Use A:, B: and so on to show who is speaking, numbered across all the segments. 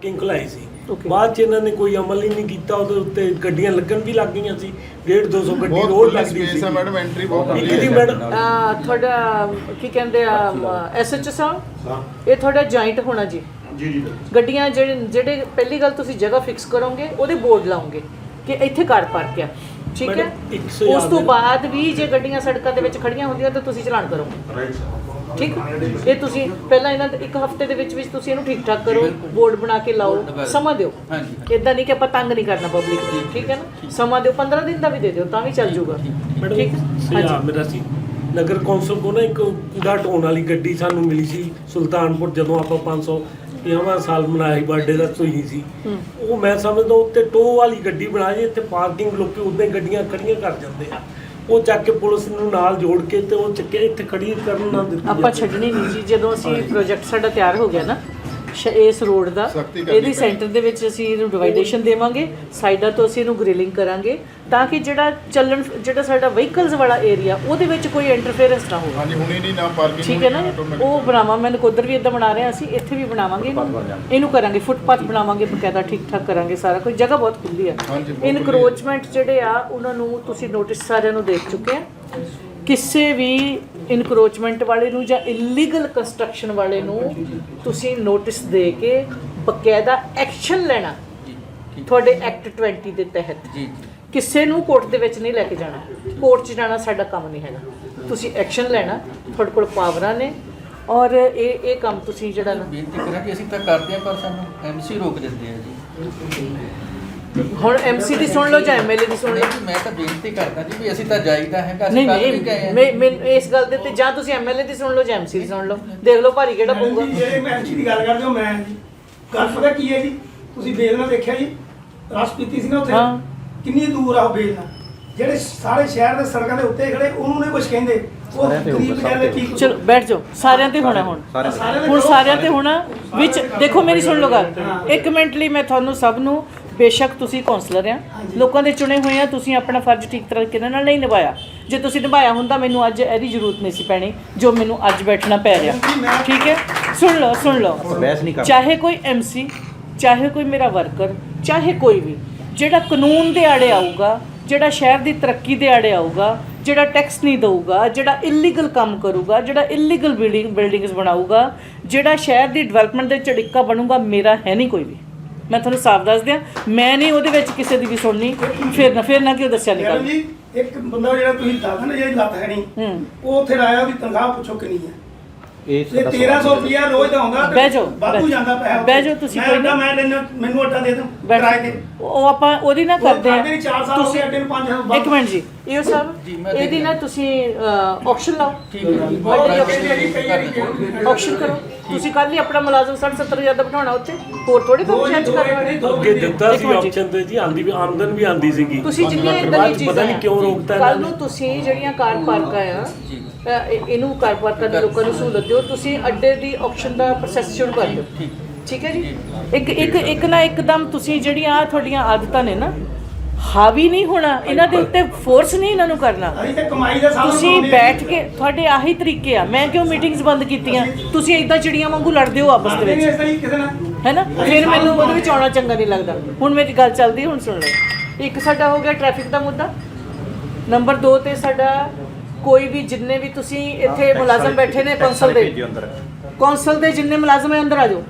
A: Parking ਖੁਲਾਈ ਸੀ।
B: Okay.
A: ਬਾਅਦ ਚ ਇਹਨਾਂ ਨੇ ਕੋਈ ਅਮਲ ਹੀ ਨਹੀਂ ਕੀਤਾ ਉਹਦੇ ਉੱਤੇ ਗੱਡੀਆਂ ਲੱਗਣ ਵੀ ਲੱਗ ਗਈਆਂ ਸੀ 1.5 200 ਗੱਡੀ
C: ਬਹੁਤ
A: ਰੋਜ਼
C: ਖੁੱਲੀ
A: ਲੱਗਦੀ
C: ਸਪੇਸ
A: ਸੀ
C: ਹੈ ਮੈਡਮ ਐਂਟਰੀ ਬਹੁਤ
A: ਇੱਕ
C: ਖੁੱਲੀ
A: ਦੀ
C: ਹੈ
A: ਮੈਡਮ
B: ਅਹ ਤੁਹਾਡਾ ਕੀ ਕਹਿੰਦੇ ਆ ਐਸਐਚਓ ਸਾਹਿਬ? ਇਹ ਤੁਹਾਡਾ ਜੁਆਇੰਟ ਹੋਣਾ ਜੀ?
D: ਜੀ ਜੀ।
B: ਗੱਡੀਆਂ ਜਿਹੜੇ ਜਿਹੜੇ ਪਹਿਲੀ ਗੱਲ ਤੁਸੀਂ ਜਗ੍ਹਾ ਫਿਕਸ ਕਰੋਗੇ ਉਹਦੇ ਬੋਰਡ ਲਾਉਂਗੇ ਕਿ ਇੱਥੇ ਕਾਰ ਪਾਰਕ ਆ। ਠੀਕ ਹੈ?
A: ਮੈਡਮ, ਇੱਕ ਸੌ
B: ਉਸ ਤੋਂ ਬਾਅਦ ਵੀ ਜੇ ਗੱਡੀਆਂ ਸੜਕਾਂ ਦੇ ਵਿੱਚ ਖੜੀਆਂ ਹੁੰਦੀਆਂ ਤਾਂ ਤੁਸੀਂ ਚਲਾਨ ਕਰੋ
D: ਰਾਈਟ
B: ਠੀਕ ਇਹ ਤੁਸੀਂ ਪਹਿਲਾਂ ਇਹਨਾਂ ਦੇ ਇੱਕ ਹਫ਼ਤੇ ਦੇ ਵਿੱਚ ਵਿੱਚ ਤੁਸੀਂ ਇਹਨੂੰ ਠੀਕ ਠਾਕ ਕਰੋ ਬੋਰਡ ਬਣਾ ਕੇ ਲਾਓ ਸਮਾਂ ਦਿਓ।
E: ਹਾਂਜੀ
B: ਇਦਾਂ ਨਹੀਂ ਕਿ ਆਪਾਂ ਤੰਗ ਨਹੀਂ ਕਰਨਾ ਪਬਲਿਕ ਨੂੰ ਠੀਕ ਹੈ ਨਾ? ਸਮਾਂ ਦਿਓ 15 ਦਿਨ ਦਾ ਵੀ ਦੇ ਦਿਓ ਤਾਂ ਵੀ ਚੱਲ ਜਾਊਗਾ। ਠੀਕ। ਹੈ? ਹਾਂਜੀ।
A: ਮੇਰਾ ਸੀ। ਨਗਰ ਕੌਂਸਲ ਕੋ ਨਾ ਇੱਕ ਕੂੜਾ ਢੋਣ ਵਾਲੀ ਗੱਡੀ ਸਾਨੂੰ ਮਿਲੀ ਸੀ ਸੁਲਤਾਨਪੁਰ ਜਦੋਂ ਆਪਾਂ 500 50ਵਾਂ ਸਾਲ ਮਨਾਇਆ ਸੀ ਬਰਥਡੇ ਦਾ ਹੋਈ ਸੀ। ਉਹ ਮੈਂ ਸਮਝਦਾ ਉੱਤੇ ਟੋ ਵਾਲੀ ਗੱਡੀ ਬਣਾਈ ਇੱਥੇ ਪਾਰਕਿੰਗ ਲੋਕੀ ਉਦਾਂ ਹੀ ਗੱਡੀਆਂ ਖੜੀਆਂ ਕਰ ਜਾਂਦੇ ਆ। ਉਹ ਚੱਕ ਕੇ ਪੁਲਿਸ ਨੂੰ ਨਾਲ ਜੋੜ ਕੇ ਤੇ ਉਹ ਚੱਕੇ ਇੱਥੇ ਖੜੀ ਕਰਨ ਨਾ ਦਿੱਤੀ
B: ਆਪਾਂ। ਛੱਡਣੀ ਨਹੀਂ ਜੀ ਜਦੋਂ ਅਸੀਂ ਪ੍ਰੋਜੈਕਟ ਸਾਡਾ ਤਿਆਰ ਹੋ ਗਿਆ ਨਾ ਸ਼- ਇਸ ਰੋਡ ਦਾ।
C: ਸਖਤੀ ਕਰਨੀ
B: ਇਹਦੀ
C: ਪੈਣੀ।
B: ਸੈਂਟਰ ਦੇ ਵਿੱਚ ਅਸੀਂ ਇਹਨੂੰ ਡਿਵਾਈਡੇਸ਼ਨ ਦੇਵਾਂਗੇ। ਸਾਈਡਾਂ ਤੋਂ ਅਸੀਂ ਇਹਨੂੰ ਗ੍ਰਿਲਿੰਗ ਕਰਾਂਗੇ ਤਾਂ ਕਿ ਜਿਹੜਾ ਚੱਲਣ ਜਿਹੜਾ ਸਾਡਾ ਵਹੀਕਲਸ ਵਾਲਾ ਏਰੀਆ ਉਹਦੇ ਵਿੱਚ ਕੋਈ ਇੰਟਰਫੇਰੈਂਸ ਨਾ ਹੋਵੇ।
C: ਹਾਂਜੀ ਹੁਣੇ ਨਹੀਂ ਨਾ ਪਾਰਕਿੰਗ
B: ਠੀਕ ਹੈ ਨਾ? ਉਹ ਬਣਾਵਾਂ। ਮੈਂ ਨਕੋਦਰ ਵੀ ਇਦਾਂ ਬਣਾ ਰਹੇ ਹਾਂ ਅਸੀਂ ਇੱਥੇ ਵੀ ਬਣਾਵਾਂਗੇ ਇਹਨੂੰ। ਇਹਨੂੰ ਕਰਾਂਗੇ ਫੁੱਟਪਾਥ ਬਣਾਵਾਂਗੇ ਬਕਾਇਦਾ ਠੀਕ ਠਾਕ ਕਰਾਂਗੇ ਸਾਰਾ ਕੁਝ। ਜਗ੍ਹਾ ਬਹੁਤ ਖੁੱਲੀ ਆ।
C: ਹਾਂਜੀ, ਬਹੁਤ
B: ਇਨਕਰੋਚਮੈਂਟ ਜਿਹੜੇ ਆ ਉਹਨਾਂ ਨੂੰ ਤੁਸੀਂ ਨੋਟਿਸ ਸਾਰਿਆਂ ਨੂੰ ਦੇਖ ਚੁੱਕੇ ਆ। ਕਿਸੇ ਵੀ ਇਨਕਰੋਚਮੈਂਟ ਵਾਲੇ ਨੂੰ ਜਾਂ ਇਲੀਗਲ ਕੰਸਟਰਕਸ਼ਨ ਵਾਲੇ ਨੂੰ ਤੁਸੀਂ ਨੋਟਿਸ ਦੇ ਕੇ ਬਕਾਇਦਾ ਐਕਸ਼ਨ ਲੈਣਾ। ਤੁਹਾਡੇ ਐਕਟ 20 ਦੇ ਤਹਿਤ।
E: ਜੀ
B: ਕਿਸੇ ਨੂੰ ਕੋਰਟ ਦੇ ਵਿੱਚ ਨਹੀਂ ਲੈ ਕੇ ਜਾਣਾ। ਕੋਰਟ 'ਚ ਜਾਣਾ ਸਾਡਾ ਕੰਮ ਨਹੀਂ ਹੈਗਾ। ਤੁਸੀਂ ਐਕਸ਼ਨ ਲੈਣਾ ਤੁਹਾਡੇ ਕੋਲ ਪਾਵਰਾਂ ਨੇ ਔਰ ਇਹ ਇਹ ਕੰਮ ਤੁਸੀਂ ਜਿਹੜਾ ਨਾ
E: ਬੇਨਤੀ ਕਰਾਂ ਕਿ ਅਸੀਂ ਤਾਂ ਕਰਦੇ ਹਾਂ ਪਰ ਸਾਨੂੰ ਐਮਸੀ ਰੋਕ ਦਿੰਦੇ ਆ ਜੀ।
B: ਹੁਣ ਐਮਸੀ ਦੀ ਸੁਣ ਲਓ ਜਾਂ ਐਮਐਲਏ ਦੀ ਸੁਣ
E: ਨਹੀਂ
B: ਲਓ
E: ਜੀ, ਮੈਂ ਤਾਂ ਬੇਨਤੀ ਕਰਦਾ ਜੀ ਵੀ ਅਸੀਂ ਤਾਂ ਜਾਈਦਾ ਹੈਗਾ
B: ਨਹੀਂ
E: ਅਸੀਂ ਕੱਲ ਵੀ ਗਏ
B: ਨਹੀਂ
E: ਹਾਂ।
B: ਮੈਂ ਮੈਂ ਇਸ ਗੱਲ ਦੇ ਉੱਤੇ ਜਾਂ ਤੁਸੀਂ ਐਮਐਲਏ ਦੀ ਸੁਣ ਲਓ ਜਾਂ ਐਮਸੀ ਦੀ ਸੁਣ ਲਓ। ਦੇਖ ਲਓ ਭਾਰੀ ਕਿਹੜਾ ਪਊਗਾ।
F: ਜੀ, ਜਿਹੜੇ ਮੈਂ ਐਮਸੀ ਦੀ ਗੱਲ ਕਰਦੇ ਹੋ ਮੈਂ ਜੀ। ਗੱਲ ਪਤਾ ਕੀ ਹੈ ਜੀ? ਤੁਸੀਂ ਬੇਲਣਾ ਦੇਖਿਆ ਜੀ? ਰਸ ਪੀਤੀ ਸੀ ਨਾ ਉੱਥੇ?
B: ਹਾਂ।
F: ਕਿੰਨੀ ਦੂਰ ਆ ਉਹ ਬੇਲਣਾ ਜਿਹੜੇ ਸਾਰੇ ਸ਼ਹਿਰ ਦੇ ਸੜਕਾਂ ਦੇ ਉੱਤੇ ਖੜੇ ਉਹਨੂੰ ਨਹੀਂ ਕੁਝ ਕਹਿੰਦੇ। ਉਹ ਗਰੀਬ ਕਹਿੰਦੇ ਕੀ
B: ਚਲੋ ਬੈਠ ਜਾਓ। ਸਾਰਿਆਂ ਤੇ ਹੋਣਾ ਹੁਣ।
F: ਸਾਰਿਆਂ ਦੇ
B: ਹੁਣ। ਸਾਰਿਆਂ ਤੇ ਹੋਣਾ ਵਿੱਚ ਦੇਖੋ ਮੇਰੀ ਸੁਣ ਲਓ ਗੱਲ। ਇੱਕ ਮਿੰਟ ਲਈ ਮੈਂ ਤੁਹਾਨੂੰ ਸਭ ਨੂੰ ਬੇਸ਼ੱਕ ਤੁਸੀਂ ਕਾਉਂਸਲਰ ਆ। ਲੋਕਾਂ ਦੇ ਚੁਣੇ ਹੋਏ ਆ ਤੁਸੀਂ ਆਪਣਾ ਫਰਜ਼ ਠੀਕ ਤਰੀਕੇ ਨਾਲ ਨਹੀਂ ਨਿਭਾਇਆ। ਜੇ ਤੁਸੀਂ ਨਿਭਾਇਆ ਹੁੰਦਾ ਮੈਨੂੰ ਅੱਜ ਇਹਦੀ ਜ਼ਰੂਰਤ ਨਹੀਂ ਸੀ ਪੈਣੀ ਜੋ ਮੈਨੂੰ ਅੱਜ ਬੈਠਣਾ ਪੈ ਰਿਹਾ। ਠੀਕ ਹੈ? ਸੁਣ ਲਓ ਸੁਣ ਲਓ।
G: ਬਹਿਸ ਨਹੀਂ ਕਰਨਾ
B: ਚਾਹੇ ਕੋਈ ਐਮਸੀ ਚਾਹੇ ਕੋਈ ਮੇਰਾ ਵਰਕਰ ਚਾਹੇ ਕੋਈ ਵੀ ਜਿਹੜਾ ਕਾਨੂੰਨ ਦੇ ਆੜੇ ਆਊਗਾ ਜਿਹੜਾ ਸ਼ਹਿਰ ਦੀ ਤਰੱਕੀ ਦੇ ਆੜੇ ਆਊਗਾ ਜਿਹੜਾ ਟੈਕਸ ਨਹੀਂ ਦਊਗਾ ਜਿਹੜਾ ਇਲੀਗਲ ਕੰਮ ਕਰੂਗਾ ਜਿਹੜਾ ਇਲੀਗਲ ਬਿਲਡਿੰਗ ਬਿਲਡਿੰਗਸ ਬਣਾਊਗਾ ਜਿਹੜਾ ਸ਼ਹਿਰ ਦੀ ਡਿਵੈਲਪਮੈਂਟ ਦੇ ਝੜਿੱਕਾ ਬਣੂਗਾ ਮੇਰਾ ਹੈ ਨਹੀਂ ਕੋਈ ਵੀ। ਮੈਂ ਤੁਹਾਨੂੰ ਸਾਫ਼ ਦੱਸ ਦਿਆਂ ਮੈਂ ਨਹੀਂ ਉਹਦੇ ਵਿੱਚ ਕਿਸੇ ਦੀ ਵੀ ਸੁਣਨੀ। ਫਿਰ ਨਾ ਫਿਰ ਨਾ ਕਿ ਉਹ ਦੱਸਿਆ ਨਹੀਂ
F: ਮੈਡਮ
B: ਕਰ
F: ਜੀ ਇੱਕ ਬੰਦਾ ਜਿਹੜਾ ਤੁਸੀਂ ਦੱਸਦੇ ਨਾ ਜਿਹੜੀ ਲੱਤ ਹੈ ਨਹੀਂ।
B: ਹੂੰ।
F: ਉਹ ਉੱਥੇ ਆਇਆ ਉਹਦੀ ਤਨਖਾਹ ਪੁੱਛੋ ਕਿੰਨੀ ਹੈ।
G: ਇਹ
F: ਜੇ 1300 ਰੁਪਿਆ ਰੋਜ਼ ਦਾ ਆਉਂਦਾ ਤੇ
B: ਬਹਿ ਜਾਓ,
F: ਵਾਧੂ
B: ਬਹਿ-
F: ਜਾਂਦਾ ਪੈਸਾ
B: ਬਹਿ ਜਾਓ ਤੁਸੀਂ, ਕੋਈ
F: ਅੱਡਾ
B: ਨਹੀਂ।
F: ਮੈਂ ਲੈਣਾ ਮੈਨੂੰ ਅੱਡਾ ਦੇ ਦਿਓ
B: ਬੈਠ
F: ਕਿਰਾਏ ਤੇ।
B: ਉਹ ਆਪਾਂ ਉਹਦੀ ਨਾ
F: ਉਹ
B: ਕਰਦੇ
F: ਕਰਦੇ ਨਹੀਂ, ਚਾਰ ਸਾਲ ਹੋ ਗਏ, ਅੱਡੇ ਨੂੰ ਪੰਜ ਸਾਲ ਬਾਅਦ।
B: ਇੱਕ ਮਿੰਟ ਜੀ। ਇਹੋ
E: ਜੀ,
B: ਸਾਹਿਬ
E: ਮੈਂ
B: ਇਹਦੀ
E: ਦੇਖ
B: ਨਾ ਤੁਸੀਂ ਆਕਸ਼ਨ ਲਾਓ।
E: ਠੀਕ ਹੈ ਜੀ
F: ਬਹੁਤ
B: ਵੱਡੀ
F: ਕਈ ਵਾਰੀ- ਕਈ ਵਾਰੀ।
B: ਆਕਸ਼ਨ ਕਰੋ। ਤੁਸੀਂ ਕੱਲ ਹੀ ਆਪਣਾ ਮੁਲਾਜ਼ਮ 60 70 ਹਜ਼ਾਰ ਦਾ ਬਿਠਾਉਣਾ ਉੱਥੇ? ਹੋਰ ਥੋੜੀ
F: ਦੋ ਜੀ,
B: ਚੇਂਜ
F: ਦੋ ਦੋ
A: ਅੱਗੇ। ਦਿੱਤਾ ਸੀ
B: ਜੀ।
A: ਆਪਸ਼ਨ ਤੇ ਜੀ ਆਂਦੀ ਵੀ ਆਮਦਨ ਵੀ ਆਂਦੀ ਸੀਗੀ।
B: ਤੁਸੀਂ ਜਿੰਨੀਆਂ ਇਦਾਂ ਦੀਆਂ ਚੀਜ਼ਾਂ
A: ਪਤਾ ਨਹੀਂ ਕਿਉਂ ਰੋਕਤਾ
B: ਕੱਲ
A: ਇਹਨਾਂ
B: ਨੂੰ
A: ਨੇ।
B: ਤੁਸੀਂ ਜਿਹੜੀਆਂ ਕਾਰ ਪਾਰਕਾਂ ਆ
E: ਜੀ।
B: ਅ, ਇਹ- ਇਹਨੂੰ ਕਾਰ ਪਾਰਕਾਂ ਦੇ ਲੋਕਾਂ ਨੂੰ ਸਹੂਲਤ ਦਿਓ। ਤੁਸੀਂ ਅੱਡੇ ਦੀ ਆਕਸ਼ਨ ਦਾ ਪ੍ਰੋਸੈਸ ਸ਼ੁਰੂ ਕਰ ਦਿਓ।
E: ਠੀਕ।
B: ਠੀਕ ਹੈ ਜੀ। ਇੱਕ ਇੱਕ ਇੱਕ ਨਾ ਇੱਕਦਮ ਤੁਸੀਂ ਜਿਹੜੀਆਂ ਆਹ ਤੁਹਾਡੀਆਂ ਆਦਤਾਂ ਨੇ ਨਾ ਹਾਵੀ ਨਹੀਂ ਹੋਣਾ ਇਹਨਾਂ ਦੇ ਉੱਤੇ ਫੋਰਸ ਨਹੀਂ ਇਹਨਾਂ ਨੂੰ ਕਰਨਾ।
F: ਅਸੀਂ ਤੇ ਕਮਾਈ ਦਾ ਸਾਧਨ
B: ਤੁਸੀਂ
F: ਬਣਾਉਂਦੇ
B: ਬੈਠ ਕੇ ਤੁਹਾਡੇ ਆਹੀ ਤਰੀਕੇ ਆ। ਮੈਂ ਕਿਉਂ ਮੀਟਿੰਗਸ ਬੰਦ ਕੀਤੀਆਂ? ਤੁਸੀਂ ਇਦਾਂ ਚਿੜੀਆਂ ਵਾਂਗੂ ਲੜਦੇ ਹੋ ਆਪਸ ਦੇ ਵਿੱਚ।
F: ਹੀ ਕਿਸੇ ਨਾਲ
B: ਹੈਨਾ ਫਿਰ ਮੈਨੂੰ ਉਹਦੇ ਵਿੱਚ ਆਉਣਾ ਚੰਗਾ ਨਹੀਂ ਲੱਗਦਾ। ਹੁਣ ਮੇਰੀ ਗੱਲ ਚੱਲਦੀ ਹੁਣ ਸੁਣ ਲਓ। ਇੱਕ ਸਾਡਾ ਹੋ ਗਿਆ ਟ੍ਰੈਫਿਕ ਦਾ ਮੁੱਦਾ। ਨੰਬਰ 2 ਤੇ ਸਾਡਾ ਕੋਈ ਵੀ ਜਿੰਨੇ ਵੀ ਤੁਸੀਂ ਇੱਥੇ ਮੁਲਾਜ਼ਮ ਬੈਠੇ ਨੇ ਕੌਂਸਲ ਦੇ। ਕੌਂਸਲ ਦੇ ਜਿੰਨੇ ਮੁਲਾਜ਼ਮ ਹੈ ਅੰਦਰ ਆ ਜਾਓ।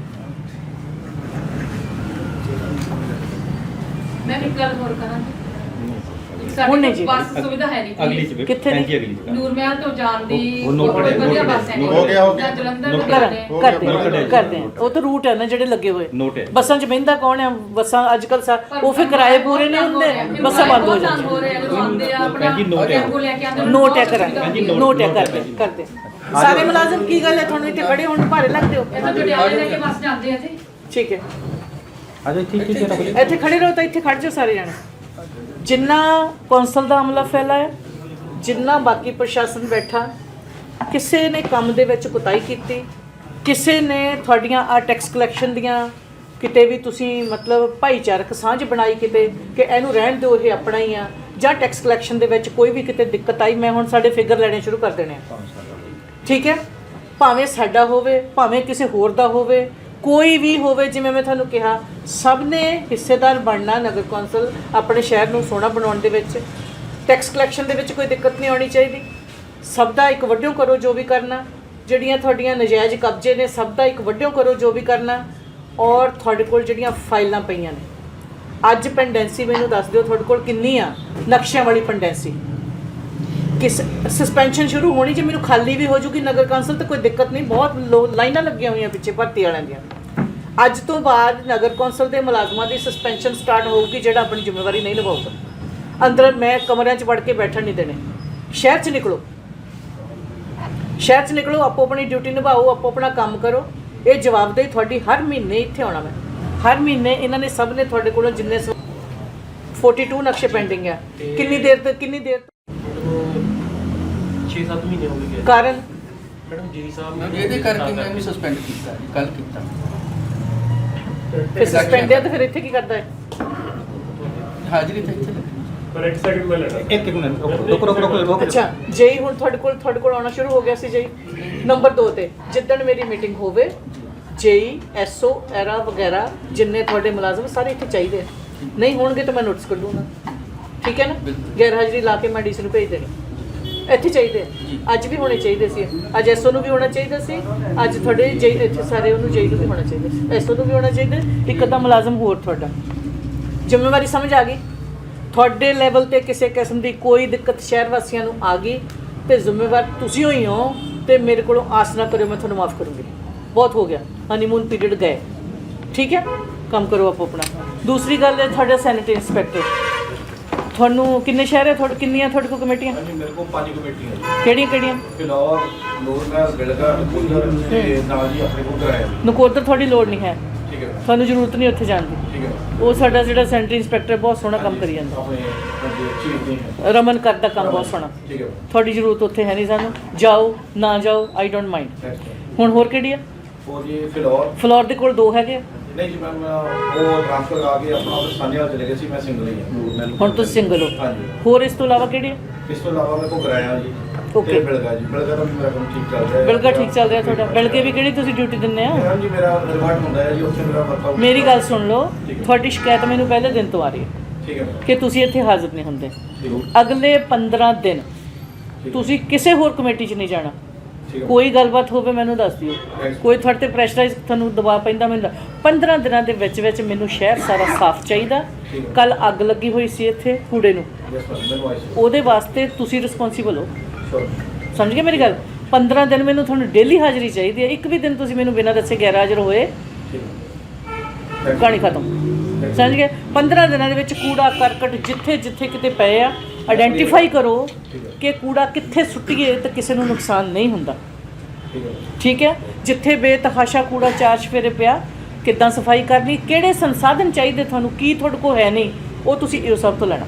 H: ਮੈਂ ਇੱਕ ਗੱਲ ਹੋਰ ਕਰਾਂ
B: ਹੁਣ ਨਹੀਂ
H: ਸਾਡੇ
B: ਜੀ।
H: ਕੋਲ ਬੱਸ ਸੁਵਿਧਾ ਹੈ ਨਹੀਂ
G: ਅਗਲੀ ਚ
B: ਕਿੱਥੇ ਨੇ?
G: ਅਗਲੀ ਚ।
H: ਨੂਰਮਹਿਲ ਤੋਂ ਜਾਣ ਦੀ
G: ਉਹ- ਉਹ note
H: ਕੋਈ
G: ਕਰਿਆ,
H: ਵਧੀਆ
G: note
H: ਬੱਸ ਹੈ
C: ਹੋ ਗਿਆ, ਹੋ ਗਿਆ।
H: ਜਾਂ ਜਲੰਧਰ
G: note
H: ਤੋਂ
B: ਕਰ
H: ਜਾਂਦੇ
C: ਹੋ
B: ਕਰਦੇ
C: ਗਿਆ,
G: note ਕਰਿਆ ਜੀ।
B: ਕਰਦੇ ਆ। ਉਹ ਤਾਂ ਰੂਟ ਹੈ ਨਾ ਜਿਹੜੇ ਲੱਗੇ ਹੋਏ।
G: Note ਹੈ।
B: ਬੱਸਾਂ 'ਚ ਬਹਿੰਦਾ ਕੌਣ ਹੈ? ਬੱਸਾਂ ਅੱਜ ਕੱਲ ਉਹ ਫਿਰ ਕਿਰਾਏ ਪੂਰੇ ਨਹੀਂ ਹੁੰਦੇ ਬੱਸਾਂ ਬੰਦ ਹੋ ਜਾਂਦੀਆਂ।
H: ਹੋ ਆ ਆ
G: ਭੈਣ ਜੀ, note ਹੈ।
H: ਟੈਂਪੂ ਲੈ ਕੇ ਆਉਂਦੇ
B: ਨੋਟ ਹੈ
H: ਬਹੁਤ
B: ਕਰਾਂ
H: ਸੁਵਿਧਾ ਹੁੰਦੀ ਹੈ।
B: ਨੋਟ ਹੈ।
G: note ਹੈ
B: ਕਰਦੇ
G: ਜੀ।
B: ਕਰਦੇ। ਸਾਰੇ ਮੁਲਾਜ਼ਮ ਕੀ ਗੱਲ ਹੈ? ਤੁਹਾਨੂੰ ਇੱਥੇ ਖੜੇ ਹੋਣ ਭਾਰੇ ਲੱਗਦੇ ਹੋ?
H: ਇਹ ਤਾਂ ਜੁੜਿਆਲੇ ਲੈ ਕੇ ਬੱਸ ਜਾਂਦੇ ਆ ਜੀ।
B: ਠੀਕ ਹੈ।
G: ਆਜੋ ਠੀਕ ਠੀਕ ਰੱਖ ਲਿਓ
B: ਇੱਥੇ ਖੜੇ ਰਹੋ ਤਾਂ ਇੱਥੇ ਖੜ ਜਾਓ ਸਾਰੇ ਜਾਣੇ। ਜਿੰਨਾ ਕੌਂਸਲ ਦਾ ਅਮਲਾ ਫੈਲਾਇਆ ਜਿੰਨਾ ਬਾਕੀ ਪ੍ਰਸ਼ਾਸਨ ਬੈਠਾ, ਕਿਸੇ ਨੇ ਕੰਮ ਦੇ ਵਿੱਚ ਕੁਤਾਈ ਕੀਤੀ, ਕਿਸੇ ਨੇ ਤੁਹਾਡੀਆਂ ਆ ਟੈਕਸ ਕਲੈਕਸ਼ਨ ਦੀਆਂ ਕਿਤੇ ਵੀ ਤੁਸੀਂ ਮਤਲਬ ਭਾਈਚਾਰਕ ਸਾਂਝ ਬਣਾਈ ਕਿਤੇ ਕਿ ਇਹਨੂੰ ਰਹਿਣ ਦਿਓ, ਇਹ ਆਪਣਾ ਹੀ ਆ। ਜਾਂ ਟੈਕਸ ਕਲੈਕਸ਼ਨ ਦੇ ਵਿੱਚ ਕੋਈ ਵੀ ਕਿਤੇ ਦਿੱਕਤ ਆਈ, ਮੈਂ ਹੁਣ ਸਾਡੇ ਫਿਗਰ ਲੈਣੇ ਸ਼ੁਰੂ ਕਰ ਦੇਣੇ ਆ। ਠੀਕ ਹੈ? ਭਾਵੇਂ ਸਾਡਾ ਹੋਵੇ, ਭਾਵੇਂ ਕਿਸੇ ਹੋਰ ਦਾ ਹੋਵੇ ਕੋਈ ਵੀ ਹੋਵੇ, ਜਿਵੇਂ ਮੈਂ ਤੁਹਾਨੂੰ ਕਿਹਾ, ਸਭ ਨੇ ਹਿੱਸੇਦਾਰ ਬਣਨਾ ਨਗਰ ਕੌਂਸਲ ਆਪਣੇ ਸ਼ਹਿਰ ਨੂੰ ਸੋਹਣਾ ਬਣਾਉਣ ਦੇ ਵਿੱਚ। ਟੈਕਸ ਕਲੈਕਸ਼ਨ ਦੇ ਵਿੱਚ ਕੋਈ ਦਿੱਕਤ ਨਹੀਂ ਆਉਣੀ ਚਾਹੀਦੀ। ਸਭ ਦਾ ਇੱਕ ਵੱਡਿਓ ਕਰੋ ਜੋ ਵੀ ਕਰਨਾ। ਜਿਹੜੀਆਂ ਤੁਹਾਡੀਆਂ ਨਜਾਇਜ਼ ਕਬਜ਼ੇ ਨੇ, ਸਭ ਦਾ ਇੱਕ ਵੱਡਿਓ ਕਰੋ ਜੋ ਵੀ ਕਰਨਾ। ਔਰ ਤੁਹਾਡੇ ਕੋਲ ਜਿਹੜੀਆਂ ਫਾਈਲਾਂ ਪਈਆਂ ਨੇ। ਅੱਜ ਪੈਂਡੈਂਸੀ ਮੈਨੂੰ ਦੱਸ ਦਿਓ ਤੁਹਾਡੇ ਕੋਲ ਕਿੰਨੀ ਆ ਨਕਸ਼ਿਆਂ ਵਾਲੀ ਪੈਂਡੈਂਸੀ ਕਿਸ ਸਸਪੈਂਸ਼ਨ ਸ਼ੁਰੂ ਹੋਣੀ ਜੇ ਮੈਨੂੰ ਖਾਲੀ ਵੀ ਹੋ ਜੂਗੀ ਨਗਰ ਕੌਂਸਲ ਤੇ ਕੋਈ ਦਿੱਕਤ ਨਹੀਂ ਬਹੁਤ ਲਾਈਨਾਂ ਲੱਗੀਆਂ ਹੋਈਆਂ ਪਿੱਛੇ ਭਰਤੀ ਵਾਲਿਆਂ ਦੀਆਂ। ਅੱਜ ਤੋਂ ਬਾਅਦ ਨਗਰ ਕੌਂਸਲ ਦੇ ਮੁਲਾਜ਼ਮਾਂ ਦੀ ਸਸਪੈਂਸ਼ਨ ਸਟਾਰਟ ਹੋਊਗੀ ਜਿਹੜਾ ਆਪਣੀ ਜ਼ਿੰਮੇਵਾਰੀ ਨਹੀਂ ਨਿਭਾਊਗਾ। ਅੰਦਰ ਮੈਂ ਕਮਰਿਆਂ 'ਚ ਵੜ ਕੇ ਬੈਠਣ ਨਹੀਂ ਦੇਣੇ। ਸ਼ਹਿਰ 'ਚ ਨਿਕਲੋ। ਸ਼ਹਿਰ 'ਚ ਨਿਕਲੋ ਆਪੋ ਆਪਣੀ ਡਿਊਟੀ ਨਿਭਾਓ ਆਪੋ ਆਪਣਾ ਕੰਮ ਕਰੋ। ਇਹ ਜਵਾਬਦੇਹੀ ਤੁਹਾਡੀ ਹਰ ਮਹੀਨੇ ਇੱਥੇ ਆਉਣਾ ਮੈਂ। ਹਰ ਮਹੀਨੇ ਇਹਨਾਂ ਨੇ ਸਭ ਨੇ ਤੁਹਾਡੇ ਕੋਲੋਂ ਜਿੰਨੇ ਸ- 42 ਨਕਸ਼ੇ ਪੈਂਡਿੰਗ ਆ। ਕਿੰਨੀ ਦੇਰ ਤੱਕ ਕਿੰਨੀ ਦੇਰ
C: 6-7 ਮਹੀਨੇ ਹੋ ਗਏ
B: ਕਾਰਨ?
C: ਮੈਡਮ ਜੀ ਸਾਹਿਬ
E: ਇਹਦੇ ਕਰਕੇ ਮੈਂ ਵੀ ਸਸਪੈਂਡ ਕੀਤਾ ਜੀ ਕੱਲ ਕੀਤਾ।
B: ਫਿਰ ਸਸਪੈਂਡ ਹੈ? ਤਾਂ ਫਿਰ ਇੱਥੇ ਕੀ ਕਰਦਾ ਹੈ?
E: ਹਾਜ਼ਰੀ ਤੇ ਇੱਥੇ ਲੱਗੀ।
A: ਪਰ ਇੱਕ ਸੈਕਿੰਡ ਮੈਂ ਲੈਣਾ।
G: ਇੱਕ ਇੱਕ ਮਿੰਟ ਰੁਕੋ ਰੁਕੋ ਰੁਕੋ ਰੁਕੋ
B: ਅੱਛਾ ਜੇਈ ਹੁਣ ਤੁਹਾਡੇ ਕੋਲ ਤੁਹਾਡੇ ਕੋਲ ਆਉਣਾ ਸ਼ੁਰੂ ਹੋ ਗਿਆ ਸੀ ਜੇਈ। ਨੰਬਰ 2 ਤੇ ਜਿੱਦਣ ਮੇਰੀ ਮੀਟਿੰਗ ਹੋਵੇ ਜੇਈ ਐਸਓ ਐਰਾ ਵਗੈਰਾ ਜਿੰਨੇ ਤੁਹਾਡੇ ਮੁਲਾਜ਼ਮ ਸਾਰੇ ਇੱਥੇ ਚਾਹੀਦੇ ਆ। ਨਹੀਂ ਹੋਣਗੇ ਤਾਂ ਮੈਂ ਨੋਟਿਸ ਕਰ ਦੂੰਗਾ ਠੀਕ ਹੈ ਨਾ?
E: ਬਿਲਕੁਲ।
B: ਗੈਰ ਹਾਜ਼ਰੀ ਲਾ ਕੇ ਮੈਂ ਡੀਸੀ ਨੂੰ ਭੇਜ ਦੇਣੀ। ਇੱਥੇ ਚਾਹੀਦੇ ਆ। ਅੱਜ ਵੀ ਹੋਣੇ ਚਾਹੀਦੇ ਸੀ। ਅੱਜ ਐਸਓ ਨੂੰ ਵੀ ਹੋਣਾ ਚਾਹੀਦਾ ਸੀ। ਅੱਜ ਤੁਹਾਡੇ ਜੇਈ ਇੱਥੇ ਸਾਰੇ ਉਹਨੂੰ ਜੇਈ ਨੂੰ ਵੀ ਹੋਣਾ ਚਾਹੀਦਾ ਸੀ। ਐਸਓ ਨੂੰ ਵੀ ਹੋਣਾ ਚਾਹੀਦਾ। ਇੱਕ ਅੱਧਾ ਮੁਲਾਜ਼ਮ ਹੋਰ ਤੁਹਾਡਾ। ਜ਼ਿੰਮੇਵਾਰੀ ਸਮਝ ਆ ਗਈ। ਤੁਹਾਡੇ ਲੈਵਲ ਤੇ ਕਿਸੇ ਕਿਸਮ ਦੀ ਕੋਈ ਦਿੱਕਤ ਸ਼ਹਿਰ ਵਾਸੀਆਂ ਨੂੰ ਆ ਗਈ ਤੇ ਜ਼ਿੰਮੇਵਾਰ ਤੁਸੀਂ ਹੋਈ ਹੋ ਤੇ ਮੇਰੇ ਕੋਲੋਂ ਆਸ ਨਾ ਕਰਿਓ ਮੈਂ ਤੁਹਾਨੂੰ ਮਾਫ ਕਰੂੰਗੀ। ਬਹੁਤ ਹੋ ਗਿਆ। ਹਨੀਮੂਨ ਪੀਰੀਅਡ ਗਏ। ਠੀਕ ਹੈ? ਕੰਮ ਕਰੋ ਆਪੋ ਆਪਣਾ। ਦੂਸਰੀ ਗੱਲ ਹੈ ਤੁਹਾਡਾ ਸੈਨੇਟਰੀ ਇੰਸਪੈਕਟਰ ਤੁਹਾਨੂੰ ਕਿੰਨੇ ਸ਼ਹਿਰ ਹੈ? ਤੁਹਾਡੇ ਕਿੰਨੀਆਂ ਤੁਹਾਡੇ ਕੋਲ ਕਮੇਟੀਆਂ?
D: ਹਾਂਜੀ ਮੇਰੇ ਕੋਲ ਪੰਜ ਕਮੇਟੀਆਂ ਜੀ।
B: ਕਿਹੜੀਆਂ ਕਿਹੜੀਆਂ?
D: ਫਿਲੌਰ ਲੋਰਮੈਲ ਬਿਲਗਾ ਨਕੁੰਦਰ ਤੇ ਨਾਲ ਜੀ ਆਪਣੇ ਕੋਲ ਕਿਰਾਇਆ
B: ਨਕੋਦਰ ਤੁਹਾਡੀ ਲੋੜ ਨਹੀਂ ਹੈ।
D: ਠੀਕ ਹੈ।
B: ਤੁਹਾਨੂੰ ਜ਼ਰੂਰਤ ਨਹੀਂ ਉੱਥੇ ਜਾਣ ਦੀ।
D: ਠੀਕ ਹੈ।
B: ਉਹ ਸਾਡਾ ਜਿਹੜਾ ਸੈਨੇਟਰੀ ਇੰਸਪੈਕਟਰ ਬਹੁਤ ਸੋਹਣਾ ਕੰਮ ਕਰੀ ਜਾਂਦਾ।
D: ਆਪਣੇ ਬੰਦੇ ਅੱਛੀ ਹੁੰਦੇ ਹੈ।
B: ਰਮਨ ਕਰਦਾ ਕੰਮ ਬਹੁਤ ਸੋਹਣਾ।
D: ਠੀਕ ਹੈ।
B: ਤੁਹਾਡੀ ਜ਼ਰੂਰਤ ਉੱਥੇ ਹੈ ਨਹੀਂ ਸਾਨੂੰ। ਜਾਓ ਨਾ ਜਾਓ ਆਈ ਡੋਂਟ ਮਾਈਂਡ ਹੁਣ ਹੋਰ ਕਿਹੜੀ ਆ
D: ਉਹ ਜੀ ਫਿਲੌਰ।
B: ਫਲੋਰ ਦੇ ਕੋਲ ਦੋ ਹੈਗੇ ਆ।
D: ਨਹੀਂ ਜੀ ਮੈਮ ਉਹ ਟ੍ਰਾਂਸਫਰ ਆ ਕੇ ਆਪਣਾ ਉਹ ਸਾਂਝਾ ਚਲੇ ਗਏ ਸੀ ਮੈਂ ਸਿੰਗਲ ਹੀ ਹਾਂ। ਲੋਰਮੈਲ
B: ਹੁਣ ਤੁਸੀਂ ਸਿੰਗਲ ਹੋ?
D: ਹਾਂਜੀ।
B: ਹੋਰ ਇਸ ਤੋਂ ਇਲਾਵਾ ਕਿਹੜੀ?
D: ਇਸ ਤੋਂ ਇਲਾਵਾ ਮੇਰੇ ਕੋਲ ਕਿਰਾਇਆ ਜੀ
B: Okay.
D: ਤੇ ਬਿਲਗਾ ਜੀ। ਬਿਲਗਾ ਦਾ ਵੀ ਮੇਰਾ ਕੰਮ ਠੀਕ ਚੱਲ ਰਿਹਾ ਹੈ।
B: ਬਿਲਗਾ ਠੀਕ ਚੱਲ ਰਿਹਾ ਤੁਹਾਡਾ। ਬਿਲਗੇ ਵੀ ਕਿਹੜੀ ਤੁਸੀਂ ਡਿਊਟੀ ਦਿੰਦੇ ਆ
D: ਹਾਂਜੀ ਮੇਰਾ ਰਿਵਾਰਡ ਹੁੰਦਾ ਹੈ ਜੀ ਉੱਥੇ ਮੇਰਾ ਵਰਕਆਊਟ
B: ਮੇਰੀ ਗੱਲ ਸੁਣ ਲਓ
D: ਠੀਕ ਹੈ।
B: ਤੁਹਾਡੀ ਸ਼ਿਕਾਇਤ ਮੈਨੂੰ ਪਹਿਲੇ ਦਿਨ ਤੋਂ ਆ ਰਹੀ ਹੈ
D: ਠੀਕ ਹੈ। ਮੈਮ
B: ਕਿ ਤੁਸੀਂ ਇੱਥੇ ਹਾਜ਼ਰ ਨਹੀਂ ਹੁੰਦੇ।
D: ਠੀਕ ਹੈ।
B: ਅਗਲੇ 15 ਦਿਨ
D: ਠੀਕ ਹੈ।
B: ਤੁਸੀਂ ਕਿਸੇ ਹੋਰ ਕਮੇਟੀ 'ਚ ਨਹੀਂ ਜਾਣਾ। ਕੋਈ ਗੱਲਬਾਤ ਹੋਵੇ ਮੈਨੂੰ ਦੱਸ ਦਿਓ. ਕੋਈ ਤੁਹਾਡੇ ਤੇ ਪ੍ਰੈਸ਼ਰਾਈਜ਼ ਤੁਹਾਨੂੰ ਦਬਾਅ ਪੈਂਦਾ ਮੈਨੂੰ ਦੱਸ- 15 ਦਿਨਾਂ ਦੇ ਵਿੱਚ ਵਿੱਚ ਮੈਨੂੰ ਸ਼ਹਿਰ ਸਾਰਾ ਸਾਫ਼ ਚਾਹੀਦਾ। ਕੱਲ ਅੱਗ ਲੱਗੀ ਹੋਈ ਸੀ ਇੱਥੇ ਕੂੜੇ ਨੂੰ। ਉਹਦੇ ਵਾਸਤੇ ਤੁਸੀਂ ਰਿਸਪੌਂਸੀਬਲ ਹੋ। ਸਮਝ ਗਏ ਮੇਰੀ ਗੱਲ? 15 ਦਿਨ ਮੈਨੂੰ ਤੁਹਾਨੂੰ ਡੇਲੀ ਹਾਜ਼ਰੀ ਚਾਹੀਦੀ ਹੈ। ਇੱਕ ਵੀ ਦਿਨ ਤੁਸੀਂ ਮੈਨੂੰ ਬਿਨਾਂ ਦੱਸੇ ਗੈਰ ਹਾਜ਼ਰ ਹੋਏ ਕਹਾਣੀ ਖਤਮ। ਸਮਝ ਗਏ? 15 ਦਿਨਾਂ ਦੇ ਵਿੱਚ ਕੂੜਾ ਕਰਕਟ ਜਿੱਥੇ ਜਿੱਥੇ ਕਿਤੇ ਪਏ ਆ ਆਇਡੈਂਟੀਫਾਈ ਕਰੋ ਕਿ ਕੂੜਾ ਕਿੱਥੇ ਸੁੱਟੀਏ ਤੇ ਕਿਸੇ ਨੂੰ ਨੁਕਸਾਨ ਨਹੀਂ ਹੁੰਦਾ।
D: ਠੀਕ ਹੈ।
B: ਜਿੱਥੇ ਬੇਤਹਾਸ਼ਾ ਕੂੜਾ ਚਾਰ ਚਫੇਰੇ ਪਿਆ ਕਿੱਦਾਂ ਸਫ਼ਾਈ ਕਰਨੀ ਕਿਹੜੇ ਸੰਸਾਧਨ ਚਾਹੀਦੇ ਤੁਹਾਨੂੰ ਕੀ ਤੁਹਾਡੇ ਕੋਲ ਹੈ ਨਹੀਂ ਉਹ ਤੁਸੀਂ ਇਹ ਸਭ ਤੋਂ ਲੈਣਾ।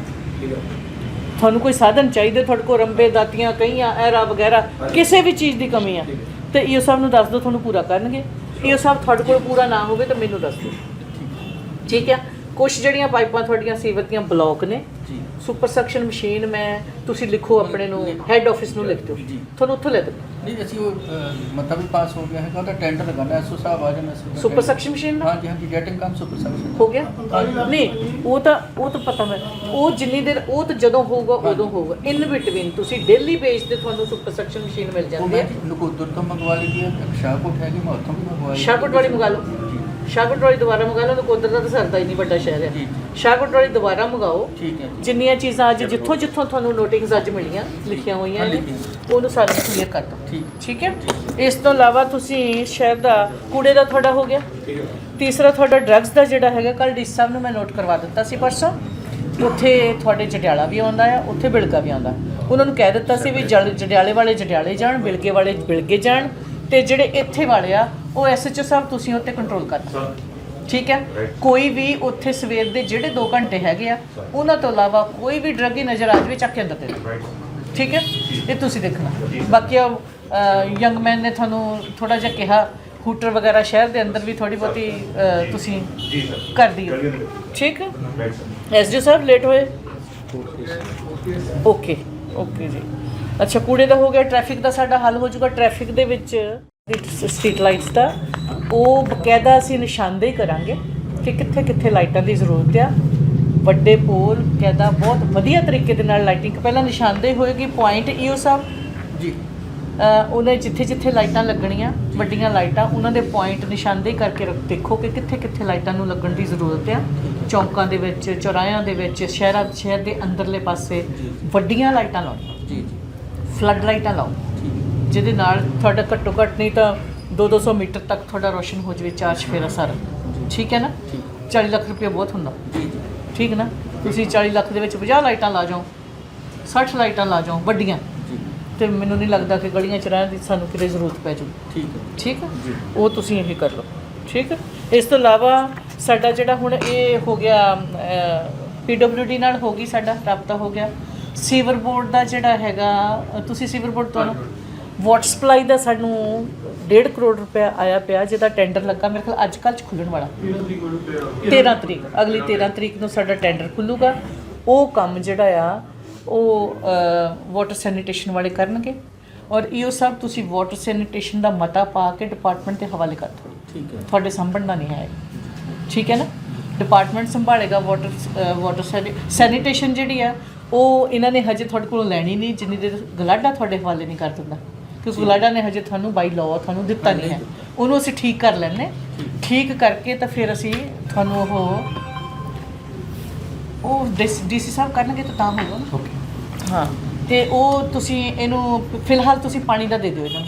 B: ਤੁਹਾਨੂੰ ਕੋਈ ਸਾਧਨ ਚਾਹੀਦੇ ਤੁਹਾਡੇ ਕੋਲ ਰੰਬੇ ਦਾਤੀਆਂ ਕਈਆਂ ਐਰਾ ਵਗੈਰਾ ਕਿਸੇ ਵੀ ਚੀਜ਼ ਦੀ ਕਮੀ ਆ। ਤੇ ਇਹ ਸਭ ਨੂੰ ਦੱਸ ਦਿਓ ਤੁਹਾਨੂੰ ਪੂਰਾ ਕਰਨਗੇ। ਇਹ ਸਭ ਤੁਹਾਡੇ ਕੋਲ ਪੂਰਾ ਨਾ ਹੋਵੇ ਤਾਂ ਮੈਨੂੰ ਦੱਸ ਦਿਓ। ਠੀਕ ਹੈ। ਕੁਝ ਜਿਹੜੀਆਂ ਪਾਈਪਾਂ ਤੁਹਾਡੀਆਂ ਸੀਵਰ ਦੀਆਂ ਬਲੌਕ ਨੇ ਸੁਪਰ ਸਕਸ਼ਨ ਮਸ਼ੀਨ ਮੈਂ ਤੁਸੀਂ ਲਿਖੋ ਆਪਣੇ ਨੂੰ ਹੈੱਡ ਆਫਿਸ ਨੂੰ ਲਿਖ ਦਿਓ। ਤੁਹਾਨੂੰ ਉੱਥੋਂ ਲੈ ਦਿਓ।
E: ਨਹੀਂ ਅਸੀਂ ਉਹ ਮਤਾ ਵੀ ਪਾਸ ਹੋ ਗਿਆ ਹੈਗਾ ਉਹਦਾ ਟੈਂਡਰ ਲਗਾਣਾ ਐਸਓ ਸਾਹਿਬ ਆ ਜਾਣਾ
B: ਸੁਪਰ ਸਕਸ਼ਨ ਮਸ਼ੀਨ ਨਾਲ
E: ਹਾਂਜੀ ਹਾਂਜੀ ਗੈਟਿੰਗ ਕੰਮ ਸੁਪਰ ਸਕਸ਼ਨ
B: ਹੋ ਗਿਆ? ਨਹੀਂ ਉਹ ਤਾਂ ਉਹ ਤਾਂ ਪਤਾ ਮੈਂ ਉਹ ਜਿੰਨੀ ਦੇਰ ਉਹ ਤਾਂ ਜਦੋਂ ਹੋਊਗਾ ਉਦੋਂ ਹੋਊਗਾ। ਇਨ ਬਿਟਵੀਨ ਤੁਸੀਂ ਡੇਲੀ ਬੇਸ ਤੇ ਤੁਹਾਨੂੰ ਸੁਪਰ ਸਕਸ਼ਨ ਮਸ਼ੀਨ ਮਿਲ
E: ਉਹ
B: ਜਾਂਦੀ
E: ਮੈਂ
B: ਹੈ।
E: ਨਕੋਦਰ ਤੋਂ ਮੰਗਵਾ ਲਈ ਦੀ ਹੈ ਸ਼ਾਹਕੋਟ ਹੈਗੀ ਮੈਂ ਉੱਥੋਂ ਵੀ ਮੰਗਵਾਈ ਹੈ।
B: ਸ਼ਾਹਕੋਟ ਵਾਲੀ ਮੰਗਾ ਲਓ।
E: ਜੀ
B: ਸ਼ਾਹਕੋਟ ਵਾਲੀ ਦੁਬਾਰਾ ਮੰਗਾ ਲਓ ਨਕੋਦਰ ਦਾ ਤਾਂ ਸਰਦਾ ਹੀ ਨਹੀਂ ਵੱਡਾ ਸ਼ਹਿਰ ਹੈ।
E: ਜੀ।
B: ਸ਼ਾਹਕੋਟ ਵਾਲੀ ਦੁਬਾਰਾ ਮੰਗਾਓ।
E: ਠੀਕ ਹੈ ਜੀ।
B: ਜਿੰਨੀਆਂ ਚੀਜ਼ਾਂ ਅੱਜ ਜਿੱਥੋਂ ਜਿੱਥੋਂ ਤੁਹਾਨੂੰ ਨੋਟਿੰਗਸ ਅੱਜ ਮਿਲੀਆਂ ਲਿਖੀਆਂ ਹੋਈਆਂ ਨੇ ਉਹਨੂੰ ਸਾਰਾ ਕਲੀਅਰ ਕਰ ਦਿਓ।
E: ਠੀਕ।
B: ਠੀਕ ਹੈ? ਇਸ ਤੋਂ ਇਲਾਵਾ ਤੁਸੀਂ ਸ਼ਹਿਰ ਦਾ ਕੂੜੇ ਦਾ ਤੁਹਾਡਾ ਹੋ ਗਿਆ। ਤੀਸਰਾ ਤੁਹਾਡਾ ਡਰੱਗਸ ਦਾ ਜਿਹੜਾ ਹੈਗਾ ਕੱਲ ਡੀ ਸਾਹਿਬ ਨੂੰ ਮੈਂ ਨੋਟ ਕਰਵਾ ਦਿੱਤਾ ਸੀ ਪਰਸੋਂ। ਉੱਥੇ ਤੁਹਾਡੇ ਜਟਿਆਲਾ ਵੀ ਆਉਂਦਾ ਆ ਉੱਥੇ ਬਿਲਗਾ ਵੀ ਆਉਂਦਾ। ਉਹਨਾਂ ਨੂੰ ਕਹਿ ਦਿੱਤਾ ਸੀ ਵੀ ਜਲ- ਜਟਿਆਲੇ ਵਾਲੇ ਜਟਿਆਲੇ ਜਾਣ ਬਿਲਗੇ ਵਾਲੇ ਬਿਲਗੇ ਜਾਣ ਤੇ ਜਿਹੜੇ ਇੱਥੇ ਵਾਲੇ ਆ ਉਹ ਐਸਐਚਓ ਸਾਹਿਬ ਤੁਸੀਂ ਉੱਤੇ ਕੰਟਰੋਲ ਕਰਨਾ ਠੀਕ ਹੈ? ਕੋਈ ਵੀ ਉੱਥੇ ਸਵੇਰ ਦੇ ਜਿਹੜੇ 2 ਘੰਟੇ ਹੈਗੇ ਆ ਉਹਨਾਂ ਤੋਂ ਇਲਾਵਾ ਕੋਈ ਵੀ ਡਰੱਗ ਹੀ ਨਜ਼ਰ ਆ ਜਾਵੇ ਚੱਕ ਕੇ ਅੰਦਰ ਦੇ ਦਿਓ। ਠੀਕ ਹੈ? ਇਹ ਤੁਸੀਂ ਦੇਖਣਾ। ਬਾਕੀ ਯੰਗ ਮੈਨ ਨੇ ਤੁਹਾਨੂੰ ਥੋੜਾ ਜਿਹਾ ਕਿਹਾ ਹੂਟਰ ਵਗੈਰਾ ਸ਼ਹਿਰ ਦੇ ਅੰਦਰ ਵੀ ਥੋੜੀ ਬਹੁਤੀ ਅਹ, ਤੁਸੀਂ ਕਰ ਦਿਓ। ਠੀਕ ਹੈ? ਐਸਡੀ ਸਾਹਿਬ ਲੇਟ ਹੋਏ? ਓਕੇ ਓਕੇ ਜੀ। ਅੱਛਾ ਕੂੜੇ ਦਾ ਹੋ ਗਿਆ ਟ੍ਰੈਫਿਕ ਦਾ ਸਾਡਾ ਹੱਲ ਹੋ ਜਾਊਗਾ। ਟ੍ਰੈਫਿਕ ਦੇ ਵਿੱਚ ਸਟਰੀਟ ਲਾਈਟਸ ਦਾ ਉਹ ਬਕਾਇਦਾ ਅਸੀਂ ਨਿਸ਼ਾਨਦੇਹੀ ਕਰਾਂਗੇ ਕਿ ਕਿੱਥੇ ਕਿੱਥੇ ਲਾਈਟਾਂ ਦੀ ਜ਼ਰੂਰਤ ਆ। ਵੱਡੇ ਪੋਲ ਬਕਾਇਦਾ ਬਹੁਤ ਵਧੀਆ ਤਰੀਕੇ ਦੇ ਨਾਲ ਲਾਈਟਿੰਗ ਪਹਿਲਾਂ ਨਿਸ਼ਾਨਦੇਹੀ ਹੋਏਗੀ ਪੁਆਇੰਟ ਈਓ ਸਾਹਿਬ
E: ਜੀ।
B: ਅ, ਉਹਦੇ ਜਿੱਥੇ ਜਿੱਥੇ ਲਾਈਟਾਂ ਲੱਗਣੀਆਂ ਵੱਡੀਆਂ ਲਾਈਟਾਂ ਉਹਨਾਂ ਦੇ ਪੁਆਇੰਟ ਨਿਸ਼ਾਨਦੇਹੀ ਕਰਕੇ ਰੱਖ ਦੇਖੋ ਕਿ ਕਿੱਥੇ ਕਿੱਥੇ ਲਾਈਟਾਂ ਨੂੰ ਲੱਗਣ ਦੀ ਜ਼ਰੂਰਤ ਆ। ਚੌਂਕਾਂ ਦੇ ਵਿੱਚ ਚੌਰਾਹਿਆਂ ਦੇ ਵਿੱਚ ਸ਼ਹਿਰਾਂ ਸ਼ਹਿਰ ਦੇ ਅੰਦਰਲੇ ਪਾਸੇ ਵੱਡੀਆਂ ਲਾਈਟਾਂ ਲਾਓ।
E: ਜੀ ਜੀ।
B: ਫਲੱਡ ਲਾਈਟਾਂ ਲਾਓ। ਜਿਹਦੇ ਨਾਲ ਤੁਹਾਡਾ ਘੱਟੋ ਘੱਟ ਨਹੀਂ ਤਾਂ 2-200 ਮੀਟਰ ਤੱਕ ਤੁਹਾਡਾ ਰੋਸ਼ਨ ਹੋ ਜਾਵੇ ਚਾਰ ਚਫੇਰਾ ਸਾਰਾ। ਠੀਕ ਹੈ ਨਾ? 40 ਲੱਖ ਰੁਪਏ ਬਹੁਤ ਹੁੰਦਾ।
E: ਜੀ ਜੀ
B: ਠੀਕ ਨਾ? ਤੁਸੀਂ 40 ਲੱਖ ਦੇ ਵਿੱਚ 50 ਲਾਈਟਾਂ ਲਾ ਜਾਓ 60 ਲਾਈਟਾਂ ਲਾ ਜਾਓ ਵੱਡੀਆਂ।
E: ਜੀ।
B: ਤੇ ਮੈਨੂੰ ਨਹੀਂ ਲੱਗਦਾ ਕਿ ਗਲੀਆਂ ਚ ਰਹਿਣ ਦੀ ਸਾਨੂੰ ਕਿਤੇ ਜ਼ਰੂਰਤ ਪੈ ਜਾਊਗੀ
E: ਠੀਕ ਹੈ।
B: ਠੀਕ ਹੈ? ਉਹ ਤੁਸੀਂ ਇਹ ਕਰ ਲਓ। ਠੀਕ ਹੈ? ਇਸ ਤੋਂ ਇਲਾਵਾ ਸਾਡਾ ਜਿਹੜਾ ਹੁਣ ਇਹ ਹੋ ਗਿਆ ਪੀਡਬਲਯੂਡੀ ਨਾਲ ਹੋ ਗਈ ਸਾਡਾ ਰਾਬਤਾ ਹੋ ਗਿਆ। ਸੀਵਰ ਬੋਰਡ ਦਾ ਜਿਹੜਾ ਹੈਗਾ ਤੁਸੀਂ ਸੀਵਰ ਬੋਰਡ ਤੋਂ ਵਾਟਰ ਸਪਲਾਈ ਦਾ ਸਾਨੂੰ 1.5 ਕਰੋੜ ਰੁਪਇਆ ਆਇਆ ਪਿਆ ਜਿਹਦਾ ਟੈਂਡਰ ਲੱਗਾ ਮੇਰੇ ਖਿਆਲ ਅੱਜ ਕੱਲ੍ਹ ਚ ਖੁੱਲਣ ਵਾਲਾ। 13 ਤਰੀਕ ਅਗਲੀ 13 ਤਰੀਕ ਨੂੰ ਸਾਡਾ ਟੈਂਡਰ ਖੁੱਲੂਗਾ। ਉਹ ਕੰਮ ਜਿਹੜਾ ਆ ਉਹ ਵਾਟਰ ਸੈਨੀਟੇਸ਼ਨ ਵਾਲੇ ਕਰਨਗੇ। ਔਰ ਈਓ ਸਾਹਿਬ ਤੁਸੀਂ ਵਾਟਰ ਸੈਨੀਟੇਸ਼ਨ ਦਾ ਮਤਾ ਪਾ ਕੇ ਡਿਪਾਰਟਮੈਂਟ ਦੇ ਹਵਾਲੇ ਕਰ ਦਿਓ।
E: ਠੀਕ ਹੈ।
B: ਤੁਹਾਡੇ ਸੰਭਣ ਦਾ ਨਹੀਂ ਹੈ ਠੀਕ ਹੈ ਨਾ? ਡਿਪਾਰਟਮੈਂਟ ਸੰਭਾਲੇਗਾ ਵਾਟਰ ਵਾਟਰ ਸੈਨੀਟੇਸ਼ਨ ਜਿਹੜੀ ਆ ਉਹ ਇਹਨਾਂ ਨੇ ਹਜੇ ਤੁਹਾਡੇ ਕੋਲੋਂ ਲੈਣੀ ਨਹੀਂ ਜਿੰਨੀ ਦੇਰ ਗਲਾਡਾ ਤੁਹਾਡੇ ਹਵਾਲੇ ਨਹੀਂ ਕਰ ਦਿੰਦਾ। ਕਿਉਂਕਿ ਗਲਾਡਾ ਨੇ ਹਜੇ ਤੁਹਾਨੂੰ ਬਾਈ ਲਾਅ ਤੁਹਾਨੂੰ ਦਿੱਤਾ ਨਹੀਂ ਹੈ। ਉਹਨੂੰ ਅਸੀਂ ਠੀਕ ਕਰ ਲੈਣੇ ਠੀਕ ਕਰਕੇ ਤਾਂ ਫਿਰ ਅਸੀਂ ਤੁਹਾਨੂੰ ਉਹ ਉਹ ਡੀਸੀ ਸਾਹਿਬ ਕਰਨਗੇ ਤਾਂ ਤਾਂ ਹੋਊਗਾ ਨਾ। ਹਾਂ ਤੇ ਉਹ ਤੁਸੀਂ ਇਹਨੂੰ ਫਿਲਹਾਲ ਤੁਸੀਂ ਪਾਣੀ ਦਾ ਦੇ ਦਿਓ ਇਹਨਾਂ।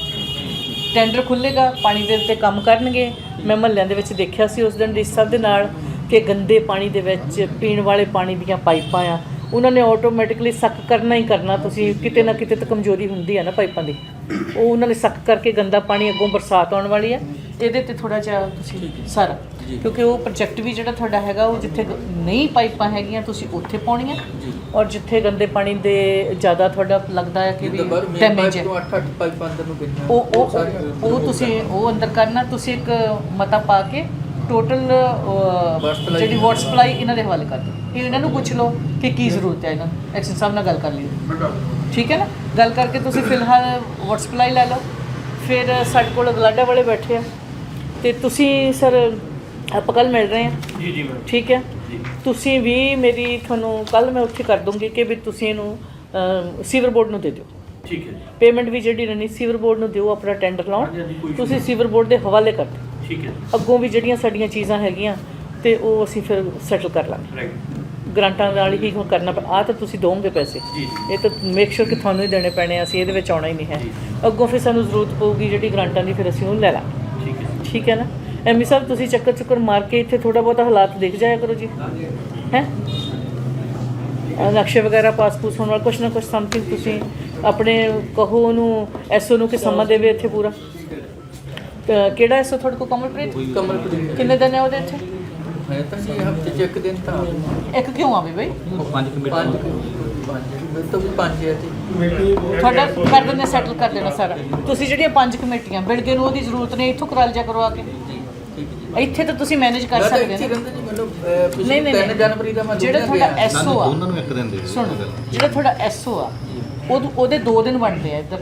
B: ਟੈਂਡਰ ਖੁੱਲੇਗਾ ਪਾਣੀ ਦੇ ਉੱਤੇ ਕੰਮ ਕਰਨਗੇ। ਮੈਂ ਮਹੱਲਿਆਂ ਦੇ ਵਿੱਚ ਦੇਖਿਆ ਸੀ ਉਸ ਦਿਨ ਡੀਸੀ ਸਾਹਿਬ ਦੇ ਨਾਲ ਕਿ ਗੰਦੇ ਪਾਣੀ ਦੇ ਵਿੱਚ ਪੀਣ ਵਾਲੇ ਪਾਣੀ ਦੀਆਂ ਪਾਈਪਾਂ ਆ। ਉਹਨਾਂ ਨੇ ਆਟੋਮੈਟਿਕਲੀ ਸੱਕ ਕਰਨਾ ਹੀ ਕਰਨਾ ਤੁਸੀਂ ਕਿਤੇ ਨਾ ਕਿਤੇ ਤਾਂ ਕਮਜ਼ੋਰੀ ਹੁੰਦੀ ਆ ਨਾ ਪਾਈਪਾਂ ਦੀ। ਉਹ ਉਹਨਾਂ ਨੇ ਸੱਕ ਕਰਕੇ ਗੰਦਾ ਪਾਣੀ ਅੱਗੋਂ ਬਰਸਾਤ ਆਉਣ ਵਾਲੀ ਹੈ। ਇਹਦੇ ਤੇ ਥੋੜਾ ਜਿਹਾ ਤੁਸੀਂ ਸਾਰਾ ਕਿਉਂਕਿ ਉਹ ਪ੍ਰੋਜੈਕਟ ਵੀ ਜਿਹੜਾ ਤੁਹਾਡਾ ਹੈਗਾ ਉਹ ਜਿੱਥੇ ਨਹੀਂ ਪਾਈਪਾਂ ਹੈਗੀਆਂ ਤੁਸੀਂ ਉੱਥੇ ਪਾਉਣੀਆਂ। ਔਰ ਜਿੱਥੇ ਗੰਦੇ ਪਾਣੀ ਦੇ ਜ਼ਿਆਦਾ ਤੁਹਾਡਾ ਲੱਗਦਾ ਹੈ ਕਿ ਵੀ ਡੈਮੇਜ ਹੈ।
E: ਤੋਂ 8 8 ਪਾਈਪ ਅੰਦਰ ਨੂੰ ਗਿਣਨਾ
B: ਉਹ ਉਹ ਉਹ ਤੁਸੀਂ ਉਹ ਅੰਦਰ ਕਰਨਾ ਤੁਸੀਂ ਇੱਕ ਮਤਾ ਪਾ ਕੇ ਟੋਟਲ ਜਿਹੜੀ ਵਾਟਰ ਸਪਲਾਈ ਇਹਨਾਂ ਦੇ ਹਵਾਲੇ ਕਰ ਦਿਓ ਇਹ ਇਹਨਾਂ ਨੂੰ ਪੁੱਛ ਲਓ ਕਿ ਕੀ ਜ਼ਰੂਰਤ ਹੈ ਇਹਨਾਂ ਐਕਸ਼ਨ ਸਾਹਿਬ ਨਾਲ ਗੱਲ ਕਰ ਲਿਓ ਠੀਕ ਹੈ ਨਾ? ਗੱਲ ਕਰਕੇ ਤੁਸੀਂ ਫਿਲਹਾਲ ਵਾਟਰ ਸਪਲਾਈ ਲੈ ਲਓ। ਫਿਰ ਸਾਡੇ ਕੋਲ ਗਲਾਡਾ ਵਾਲੇ ਬੈਠੇ ਆ। ਤੇ ਤੁਸੀਂ ਸਰ ਆਪਾਂ ਕੱਲ ਮਿਲ ਰਹੇ ਹਾਂ
C: ਜੀ ਜੀ ਮੈਮ
B: ਠੀਕ ਹੈ? ਤੁਸੀਂ ਵੀ ਮੇਰੀ ਤੁਹਾਨੂੰ ਕੱਲ ਮੈਂ ਉੱਥੇ ਕਰ ਦੂੰਗੀ ਕਿ ਵੀ ਤੁਸੀਂ ਇਹਨੂੰ ਸੀਵਰ ਬੋਰਡ ਨੂੰ ਦੇ ਦਿਓ।
C: ਠੀਕ ਹੈ ਜੀ।
B: ਪੇਮੈਂਟ ਵੀ ਜਿਹੜੀ ਰਹਿਣੀ ਸੀਵਰ ਬੋਰਡ ਨੂੰ ਦਿਓ ਆਪਣਾ ਟੈਂਡਰ ਲਾਉਣ। ਤੁਸੀਂ ਸੀਵਰ ਬੋਰਡ ਦੇ ਹਵਾਲੇ ਕਰ ਦਿਓ।
C: ਠੀਕ ਹੈ।
B: ਅੱਗੋਂ ਵੀ ਜਿਹੜੀਆਂ ਸਾਡੀਆਂ ਚੀਜ਼ਾਂ ਹੈਗੀਆਂ ਤੇ ਉਹ ਅਸੀਂ ਫਿਰ ਸੈਟਲ ਕਰ ਲਾਂਗੇ।
C: ਰਾਈਟ
B: ਗ੍ਰਾਂਟਾਂ ਨਾਲ ਹੀ ਹੁਣ ਕਰਨਾ ਆ ਤਾਂ ਤੁਸੀਂ ਦੋਗੇ ਪੈਸੇ। ਇਹ ਤਾਂ ਮੇਕ ਸ਼ੋਰ ਕਿ ਤੁਹਾਨੂੰ ਹੀ ਦੇਣੇ ਪੈਣੇ ਅਸੀਂ ਇਹਦੇ ਵਿੱਚ ਆਉਣਾ ਹੀ ਨਹੀਂ ਹੈ। ਅੱਗੋਂ ਫਿਰ ਸਾਨੂੰ ਜ਼ਰੂਰਤ ਪਊਗੀ ਜਿਹੜੀ ਗ੍ਰਾਂਟਾਂ ਦੀ ਫਿਰ ਅਸੀਂ ਉਹ ਲੈ ਲਾਂਗੇ।
C: ਠੀਕ ਹੈ।
B: ਠੀਕ ਹੈ ਨਾ? ਐਮੀ ਸਾਹਿਬ ਤੁਸੀਂ ਚੱਕਰ ਚੁੱਕਰ ਮਾਰ ਕੇ ਇੱਥੇ ਥੋੜਾ ਬਹੁਤਾ ਹਾਲਾਤ ਦੇਖ ਜਾਇਆ ਕਰੋ ਜੀ। ਹੈ? ਨਕਸ਼ੇ ਵਗੈਰਾ ਪਾਸਪੋਰਟ ਹੋਣ ਵਾਲਾ ਕੁਛ ਨਾ ਕੁਛ ਸਮਥਿੰਗ ਤੁਸੀਂ ਆਪਣੇ ਕਹੋ ਉਹਨੂੰ ਐਸਓ ਨੂੰ ਕਿ ਸਮਾਂ ਦੇਵੇ ਇੱਥੇ ਪੂਰਾ। ਅਹ ਕਿਹੜਾ ਐਸਓ ਤੁਹਾਡੇ ਕੋਲ ਕਮਲਪ੍ਰੀਤ
E: ਕਮਲਪ੍ਰੀਤ
B: ਕਿੰਨੇ ਦਿਨ ਹੈ ਉਹਦੇ ਇੱਥੇ?
E: ਹੈ ਤਾਂ ਜੀ ਹਫ਼ਤੇ ਚ ਇੱਕ ਦਿਨ ਤਾਂ ਆਵੇ।
B: ਇੱਕ ਕਿਉਂ ਆਵੇ ਬਈ
G: ਉਹ ਪੰਜ ਕਮੇਟੀ
E: ਪੰਜ ਪੰਜ ਮੇਰੇ ਤੋਂ ਵੀ ਪੰਜ ਹੈ ਤੇ
B: ਤੁਹਾਡਾ ਕਰ ਦਿੰਦੇ ਸੈਟਲ ਕਰ ਦੇਣਾ ਸਾਰਾ। ਤੁਸੀਂ ਜਿਹੜੀਆਂ ਪੰਜ ਕਮੇਟੀਆਂ ਬਿਲਗੇ ਨੂੰ ਉਹਦੀ ਜ਼ਰੂਰਤ ਨਹੀਂ ਇੱਥੋਂ ਕਰਾ ਲਿਆ ਕਰੋ ਆ ਕੇ।
E: ਜੀ ਠੀਕ ਹੈ ਜੀ।
B: ਇੱਥੇ ਤਾਂ ਤੁਸੀਂ ਮੈਨੇਜ ਕਰ
E: ਮੈਂ ਤਾਂ
B: ਸਕਦੇ
E: ਇੱਥੇ
B: ਹੋ
E: ਰਹਿੰਦਾ ਜੀ ਮੈਨੂੰ ਅਹ, ਪਿਛਲੇ
B: ਨਹੀਂ, ਨਹੀਂ,
E: 3
B: ਨਹੀਂ।
E: ਜਨਵਰੀ ਦਾ ਮੈਂ
B: ਜਿਹੜਾ
E: ਲੁਧਿਆਣਾ
B: ਤੁਹਾਡਾ
E: ਗਿਆ।
B: ਐਸਓ ਆ
G: ਦੋਨਾਂ ਨੂੰ ਇੱਕ ਦਿਨ ਦੇ ਦਿਓ
B: ਸੁਣ ਜਿਹੜਾ ਤੁਹਾਡਾ ਐਸਓ ਆ ਉਹ ਉਹਦੇ ਦੋ ਦਿਨ ਬਣਦੇ ਆ ਇੱਧਰ।